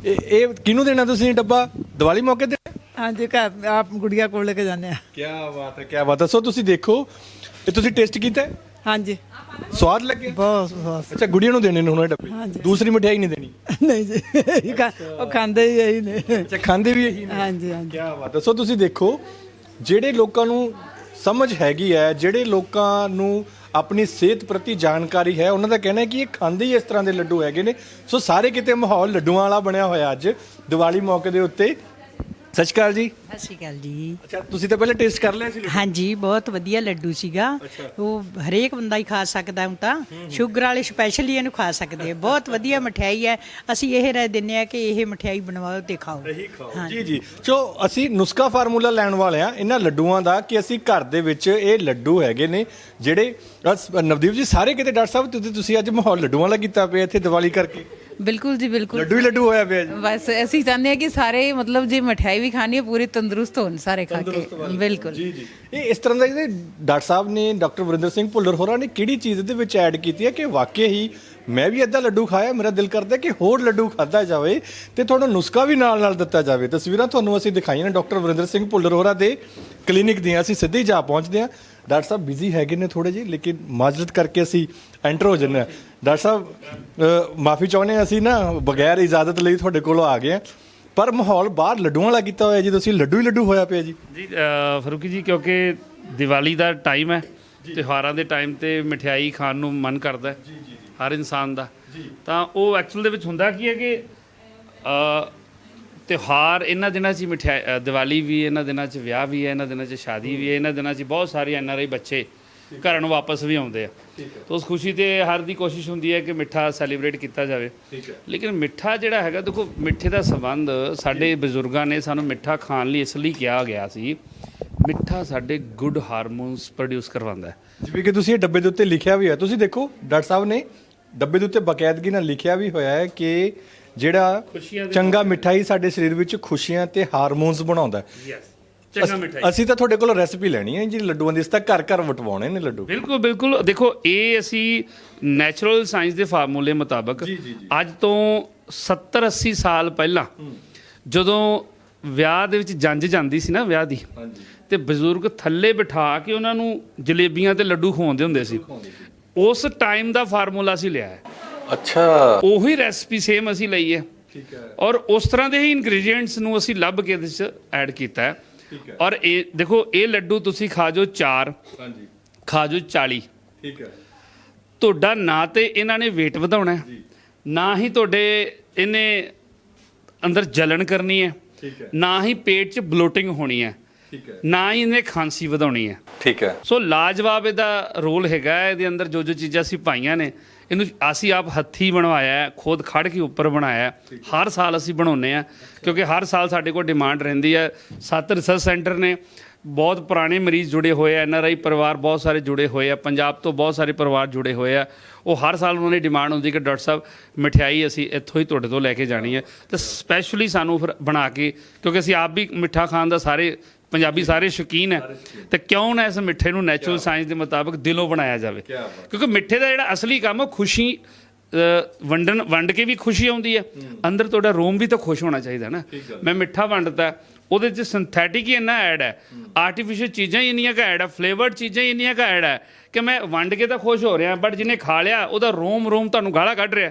ਇਹ ਇਹ ਕਿਹਨੂੰ ਦੇਣਾ ਤੁਸੀਂ ਡੱਬਾ? ਦੀਵਾਲੀ ਮੌਕੇ ਤੇ? ਹਾਂਜੀ ਘਰ ਆਪ ਗੁੜੀਆ ਕੋਲ ਲੈ ਕੇ ਜਾਂਦੇ ਆ। ਕੀ ਬਾਤ ਹੈ ਕੀ ਬਾਤ ਹੈ। ਸੋ ਤੁਸੀਂ ਦੇਖੋ ਇਹ ਤੁਸੀਂ ਟੇਸਟ ਕੀਤਾ ਹੈ? ਹਾਂਜੀ। ਸਵਾਦ ਲੱਗੇ? ਬਹੁਤ ਸਵਾਦ। ਅੱਛਾ ਗੁੜੀਆਂ ਨੂੰ ਦੇਣੇ ਨੇ ਹੁਣ ਇਹ ਡੱਬੇ। ਦੂਸਰੀ ਮਠਿਆਈ ਨਹੀਂ ਦੇਣੀ। ਨਹੀਂ ਜੀ ਇਹ ਖਾ- ਉਹ ਖਾਂਦੇ ਹੀ ਇਹੀ ਨੇ। ਅੱਛਾ ਖਾਂਦੇ ਵੀ ਇਹੀ ਨੇ। ਹਾਂਜੀ ਹਾਂਜੀ। ਕੀ ਬਾਤ ਹੈ। ਸੋ ਤੁਸੀਂ ਦੇਖੋ ਜਿਹੜੇ ਲੋਕਾਂ ਨੂੰ ਸਮਝ ਹੈਗੀ ਹੈ ਜਿਹੜੇ ਲੋਕਾਂ ਨੂੰ ਆਪਣੀ ਸਿਹਤ ਪ੍ਰਤੀ ਜਾਣਕਾਰੀ ਹੈ ਉਹਨਾਂ ਦਾ ਕਹਿਣਾ ਹੈ ਕਿ ਇਹ ਖਾਂਦੇ ਹੀ ਇਸ ਤਰ੍ਹਾਂ ਦੇ ਲੱਡੂ ਹੈਗੇ ਨੇ। ਸੋ ਸਾਰੇ ਕਿਤੇ ਮਾਹੌਲ ਲੱਡੂਆਂ ਵਾਲਾ ਬਣਿਆ ਹੋਇਆ ਅੱਜ ਦੀਵਾਲੀ ਮੌਕੇ ਦੇ ਉੱਤੇ। ਸਤਿ ਸ਼੍ਰੀ ਅਕਾਲ ਜੀ। ਸਤਿ ਸ਼੍ਰੀ ਅਕਾਲ ਜੀ। ਅੱਛਾ ਤੁਸੀਂ ਤਾਂ ਪਹਿਲੇ ਟੇਸਟ ਕਰ ਲਿਆ ਸੀ ਲੱਡੂ? ਹਾਂਜੀ ਬਹੁਤ ਵਧੀਆ ਲੱਡੂ ਸੀਗਾ। ਉਹ ਹਰੇਕ ਬੰਦਾ ਹੀ ਖਾ ਸਕਦਾ ਹੁਣ ਤਾਂ। ਸ਼ੂਗਰ ਵਾਲੇ ਸਪੈਸ਼ਲੀ ਇਹਨੂੰ ਖਾ ਸਕਦੇ ਆ। ਬਹੁਤ ਵਧੀਆ ਮਠਿਆਈ ਹੈ। ਅਸੀਂ ਇਹ ਰਾਏ ਦਿੰਨੇ ਆ ਕਿ ਇਹ ਮਠਿਆਈ ਬਣਵਾਓ ਤੇ ਖਾਓ। ਜੀ ਜੀ। ਸੋ ਅਸੀਂ ਨੁਸਖਾ ਫਾਰਮੂਲਾ ਲੈਣ ਵਾਲੇ ਆ ਇਹਨਾਂ ਲੱਡੂਆਂ ਦਾ ਕਿ ਅਸੀਂ ਘਰ ਦੇ ਵਿੱਚ ਇਹ ਲੱਡੂ ਹੈਗੇ ਨੇ ਜਿਹੜੇ ਅਸ- ਨਵਦੀਪ ਜੀ ਸਾਰੇ ਕਿਤੇ ਡਾਕਟਰ ਸਾਹਿਬ ਤੁਸੀਂ- ਤੁਸੀਂ ਅੱਜ ਮਾਹੌਲ ਲੱਡੂਆਂ ਵਾਲਾ ਕੀਤਾ ਪਿਆ ਇੱਥੇ ਦੀਵਾਲੀ ਕਰਕੇ। ਬਿਲਕੁਲ ਜੀ ਬਿਲਕੁਲ। ਲੱਡੂ ਹੀ ਲੱਡੂ ਹੋਇਆ ਪਿਆ ਜੀ। ਬਸ ਅਸੀਂ ਚਾਹੁੰਦੇ ਹਾਂ ਕਿ ਸਾਰੇ ਮਤਲਬ ਜੇ ਮਠਿਆਈ ਵੀ ਖਾਣੀ ਹੈ ਪੂਰੀ ਤੰਦਰੁਸਤ ਹੋਣ ਸਾਰੇ ਖਾ ਕੇ। ਬਿਲਕੁਲ। ਜੀ ਜੀ। ਇਹ ਇਸ ਤਰ੍ਹਾਂ ਦਾ ਜਿਹੜੇ ਡਾਕਟਰ ਸਾਹਿਬ ਨੇ ਡਾਕਟਰ ਵਰਿੰਦਰ ਸਿੰਘ ਭੁੱਲਰ ਹੋਰਾਂ ਨੇ ਕਿਹੜੀ ਚੀਜ਼ ਦੇ ਵਿੱਚ ਐਡ ਕੀਤੀ ਹੈ ਕਿ ਵਾਕਈ ਹੀ ਮੈਂ ਵੀ ਅੱਧਾ ਲੱਡੂ ਖਾਇਆ ਮੇਰਾ ਦਿਲ ਕਰਦਾ ਕਿ ਹੋਰ ਲੱਡੂ ਖਾਦਾ ਜਾਵੇ ਤੇ ਤੁਹਾਨੂੰ ਨੁਸਖਾ ਵੀ ਨਾਲ ਨਾਲ ਦਿੱਤਾ ਜਾਵੇ। ਤਸਵੀਰਾਂ ਤੁਹਾਨੂੰ ਅਸੀਂ ਦਿਖਾਈਆਂ ਨੇ ਡਾਕਟਰ ਵਰਿੰਦਰ ਸਿੰਘ ਭੁੱਲਰ ਹੋਰਾਂ ਦੇ ਕਲੀਨਿਕ ਦੀਆਂ। ਅਸੀਂ ਸਿੱਧੇ ਜਾ ਪਹੁੰਚਦੇ ਹਾਂ। ਡਾਕਟਰ ਸਾਹਿਬ ਬਿਜ਼ੀ ਹੈਗੇ ਨੇ ਥੋੜੇ ਜਿਹੇ ਲੇਕਿਨ ਮਾਜਰਤ ਕਰਕੇ ਅਸੀਂ ਐਂਟਰ ਹੋ ਜੰਨੇ ਡਾਕਟਰ ਸਾਹਿਬ ਮਾਫੀ ਚਾਹੁੰਦੇ ਹਾਂ ਅਸੀਂ ਨਾ ਬਗੈਰ ਇਜਾਜ਼ਤ ਲਈ ਤੁਹਾਡੇ ਕੋਲ ਆ ਗਏ ਹਾਂ। ਪਰ ਮਾਹੌਲ ਬਾਹਰ ਲੱਡੂਆਂ ਵਾਲਾ ਕੀਤਾ ਹੋਇਆ ਜੀ ਤੁਸੀਂ ਲੱਡੂ ਹੀ ਲੱਡੂ ਹੋਇਆ ਪਿਆ ਜੀ। ਜੀ ਫਰੂਕੀ ਜੀ ਕਿਉਂਕਿ ਦੀਵਾਲੀ ਦਾ ਟਾਈਮ ਹੈ ਤਿਉਹਾਰਾਂ ਦੇ ਟਾਈਮ ਤੇ ਮਠਿਆਈ ਖਾਣ ਨੂੰ ਮਨ ਕਰਦਾ ਹੈ ਹਰ ਇਨਸਾਨ ਦਾ। ਤਾਂ ਉਹ ਐਕਚੁਅਲ ਦੇ ਵਿੱਚ ਹੁੰਦਾ ਕੀ ਹੈ ਕਿ ਤਿਉਹਾਰ ਇਹਨਾਂ ਦਿਨਾਂ 'ਚ ਅ, ਦੀਵਾਲੀ ਵੀ ਇਹਨਾਂ ਦਿਨਾਂ 'ਚ ਵਿਆਹ ਵੀ ਹੈ ਇਹਨਾਂ ਦਿਨਾਂ 'ਚ ਸ਼ਾਦੀ ਵੀ ਹੈ ਇਹਨਾਂ ਦਿਨਾਂ 'ਚ ਬਹੁਤ ਸਾਰੇ ਐਨ ਆਰ ਆਈ ਬੱਚੇ ਘਰਾਂ ਨੂੰ ਵਾਪਸ ਵੀ ਆਉਂਦੇ ਆ। ਤਾਂ ਉਸ ਖੁਸ਼ੀ ਤੇ ਹਰ ਦੀ ਕੋਸ਼ਿਸ਼ ਹੁੰਦੀ ਹੈ ਕਿ ਮਿੱਠਾ ਸੈਲੀਬ੍ਰੇਟ ਕੀਤਾ ਜਾਵੇ। ਲੇਕਿਨ ਮਿੱਠਾ ਜਿਹੜਾ ਹੈਗਾ ਦੇਖੋ ਮਿੱਠੇ ਦਾ ਸੰਬੰਧ ਸਾਡੇ ਬਜ਼ੁਰਗਾਂ ਨੇ ਸਾਨੂੰ ਮਿੱਠਾ ਖਾਣ ਲਈ ਇਸ ਲਈ ਕਿਹਾ ਗਿਆ ਸੀ ਮਿੱਠਾ ਸਾਡੇ ਗੁੱਡ ਹਾਰਮੋਨਸ ਪ੍ਰੋਡਿਊਸ ਕਰਵਾਉਂਦਾ ਹੈ। ਜਿਵੇਂ ਕਿ ਤੁਸੀਂ ਇਹ ਡੱਬੇ ਦੇ ਉੱਤੇ ਲਿਖਿਆ ਵੀ ਹੈ ਤੁਸੀਂ ਦੇਖੋ ਡਾਕਟਰ ਸਾਹਿਬ ਨੇ ਡੱਬੇ ਦੇ ਉੱਤੇ ਬਕਾਇਦਗੀ ਨਾਲ ਲਿਖਿਆ ਵੀ ਹੋਇਆ ਹੈ ਕਿ ਜਿਹੜਾ ਚੰਗਾ ਮਿਠਾਈ ਸਾਡੇ ਸਰੀਰ ਵਿੱਚ ਖੁਸ਼ੀਆਂ ਤੇ ਹਾਰਮੋਨਸ ਬਣਾਉਂਦਾ ਹੈ। ਚੰਗਾ ਅਸ- ਮਿੱਠਾਈ। ਅਸੀਂ ਤਾਂ ਤੁਹਾਡੇ ਕੋਲ ਰੈਸਪੀ ਲੈਣੀ ਹੈ ਜੀ ਲੱਡੂਆਂ ਦੀ ਇਸ ਤਾਂ ਘਰ ਘਰ ਵਟਵਾਉਣੇ ਨੇ ਲੱਡੂ। ਬਿਲਕੁਲ ਬਿਲਕੁਲ। ਦੇਖੋ ਇਹ ਅਸੀਂ ਨੈਚੁਰਲ ਸਾਇੰਸ ਦੇ ਫਾਰਮੂਲੇ ਮੁਤਾਬਕ ਅੱਜ ਤੋਂ 70 80 ਸਾਲ ਪਹਿਲਾਂ ਜਦੋਂ ਵਿਆਹ ਦੇ ਵਿੱਚ ਜੰਜ ਜਾਂਦੀ ਸੀ ਨਾ ਵਿਆਹ ਦੀ ਤੇ ਬਜ਼ੁਰਗ ਥੱਲੇ ਬਿਠਾ ਕੇ ਉਹਨਾਂ ਨੂੰ ਜਲੇਬੀਆਂ ਤੇ ਲੱਡੂ ਖਵਾਉਂਦੇ ਹੁੰਦੇ ਸੀ। ਉਸ ਟਾਈਮ ਦਾ ਫਾਰਮੂਲਾ ਅਸੀਂ ਲਿਆ ਹੈ। ਅੱਛਾ। ਉਹੀ ਰੈਸਪੀ ਸੇਮ ਅਸੀਂ ਲਈ ਹੈ। ਠੀਕ ਹੈ। ਔਰ ਉਸ ਤਰ੍ਹਾਂ ਦੇ ਹੀ ਇਨਗਰੀਡੀਐਂਟਸ ਨੂੰ ਅਸੀਂ ਲੱਭ ਕੇ ਇਹਦੇ ਵਿੱਚ ਐਡ ਕੀਤਾ ਹੈ। ਔਰ ਇਹ ਦੇਖੋ ਇਹ ਲੱਡੂ ਤੁਸੀਂ ਖਾ ਜੋ 4 ਹਾਂਜੀ। ਖਾ ਜੋ 40 ਠੀਕ ਹੈ। ਤੁਹਾਡਾ ਨਾ ਤੇ ਇਹਨਾਂ ਨੇ weight ਵਧਾਉਣਾ ਹੈ ਨਾ ਹੀ ਤੁਹਾਡੇ ਇਹਨੇ ਅੰਦਰ ਜਲਣ ਕਰਨੀ ਹੈ ਠੀਕ ਹੈ। ਨਾ ਹੀ ਪੇਟ 'ਚ ਬਲੋਟਿੰਗ ਹੋਣੀ ਹੈ ਠੀਕ ਹੈ। ਨਾ ਹੀ ਇਹਨੇ ਖਾਂਸੀ ਵਧਾਉਣੀ ਹੈ। ਠੀਕ ਹੈ। ਸੋ ਲਾਜਵਾਬ ਇਹਦਾ ਰੋਲ ਹੈਗਾ ਹੈ, ਇਹਦੇ ਅੰਦਰ ਜੋ ਜੋ ਚੀਜ਼ਾਂ ਅਸੀਂ ਪਾਈਆਂ ਨੇ ਇਹਨੂੰ ਅਸੀਂ ਆਪ ਹੱਥੀ ਬਣਵਾਇਆ ਖੁਦ ਖੜ ਕੇ ਉੱਪਰ ਬਣਾਇਆ। ਹਰ ਸਾਲ ਅਸੀਂ ਬਣਾਉਂਦੇ ਆ ਕਿਉਂਕਿ ਹਰ ਸਾਲ ਸਾਡੇ ਕੋਲ ਡਿਮਾਂਡ ਰਹਿੰਦੀ ਹੈ। ਸੱਤ ਰਿਸਰਚ ਸੈਂਟਰ ਨੇ ਬਹੁਤ ਪੁਰਾਣੇ ਮਰੀਜ਼ ਜੁੜੇ ਹੋਏ ਆ ਐਨਆਰਆਈ ਪਰਿਵਾਰ ਬਹੁਤ ਸਾਰੇ ਜੁੜੇ ਹੋਏ ਆ ਪੰਜਾਬ ਤੋਂ ਬਹੁਤ ਸਾਰੇ ਪਰਿਵਾਰ ਜੁੜੇ ਹੋਏ ਆ। ਉਹ ਹਰ ਸਾਲ ਉਹਨਾਂ ਦੀ ਡਿਮਾਂਡ ਹੁੰਦੀ ਕਿ ਡਾਕਟਰ ਸਾਹਿਬ ਮਠਿਆਈ ਅਸੀਂ ਇੱਥੋਂ ਹੀ ਤੁਹਾਡੇ ਤੋਂ ਲੈ ਕੇ ਜਾਣੀ ਹੈ। ਤੇ ਸਪੈਸ਼ਲੀ ਸਾਨੂੰ ਫਿਰ ਬਣਾ ਕੇ ਕਿਉਂਕਿ ਅਸੀਂ ਆਪ ਵੀ ਮਿੱਠਾ ਖਾਣ ਦਾ ਸਾਰੇ ਪੰਜਾਬੀ ਸਾਰੇ ਸ਼ੌਕੀਨ ਹੈ। ਤੇ ਕਿਉਂ ਨਾ ਇਸ ਮਿੱਠੇ ਨੂੰ ਨੈਚੁਰਲ ਸਾਇੰਸ ਦੇ ਮੁਤਾਬਕ ਦਿਲੋਂ ਬਣਾਇਆ ਜਾਵੇ। ਕਿਉਂਕਿ ਮਿੱਠੇ ਦਾ ਜਿਹੜਾ ਅਸਲੀ ਕੰਮ ਹੈ ਖੁਸ਼ੀ ਵੰਡਣ ਵੰਡ ਕੇ ਵੀ ਖੁਸ਼ੀ ਆਉਂਦੀ ਹੈ। ਅੰਦਰ ਤੁਹਾਡਾ ਰੋਮ ਵੀ ਤਾਂ ਖੁਸ਼ ਹੋਣਾ ਚਾਹੀਦਾ ਨਾ। ਮੈਂ ਮਿੱਠਾ ਵੰਡਤਾ ਉਹਦੇ ਚ ਸਿੰਥੈਟਿਕ ਹੀ ਇੰਨਾ ਐਡ ਹੈ। ਆਰਟੀਫੀਸ਼ੀਅਲ ਚੀਜ਼ਾਂ ਹੀ ਇੰਨੀਆਂ ਕਾ ਐਡ ਹੈ ਫਲੇਵਰਡ ਚੀਜ਼ਾਂ ਹੀ ਇੰਨੀਆਂ ਕਾ ਐਡ ਹੈ ਕਿ ਮੈਂ ਵੰਡ ਕੇ ਤਾਂ ਖੁਸ਼ ਹੋ ਰਿਹਾ ਬਟ ਜਿਹਨੇ ਖਾ ਲਿਆ ਉਹਦਾ ਰੋਮ ਰੋਮ ਤੁਹਾਨੂੰ ਗਾਲਾਂ ਕੱਢ ਰਿਹਾ।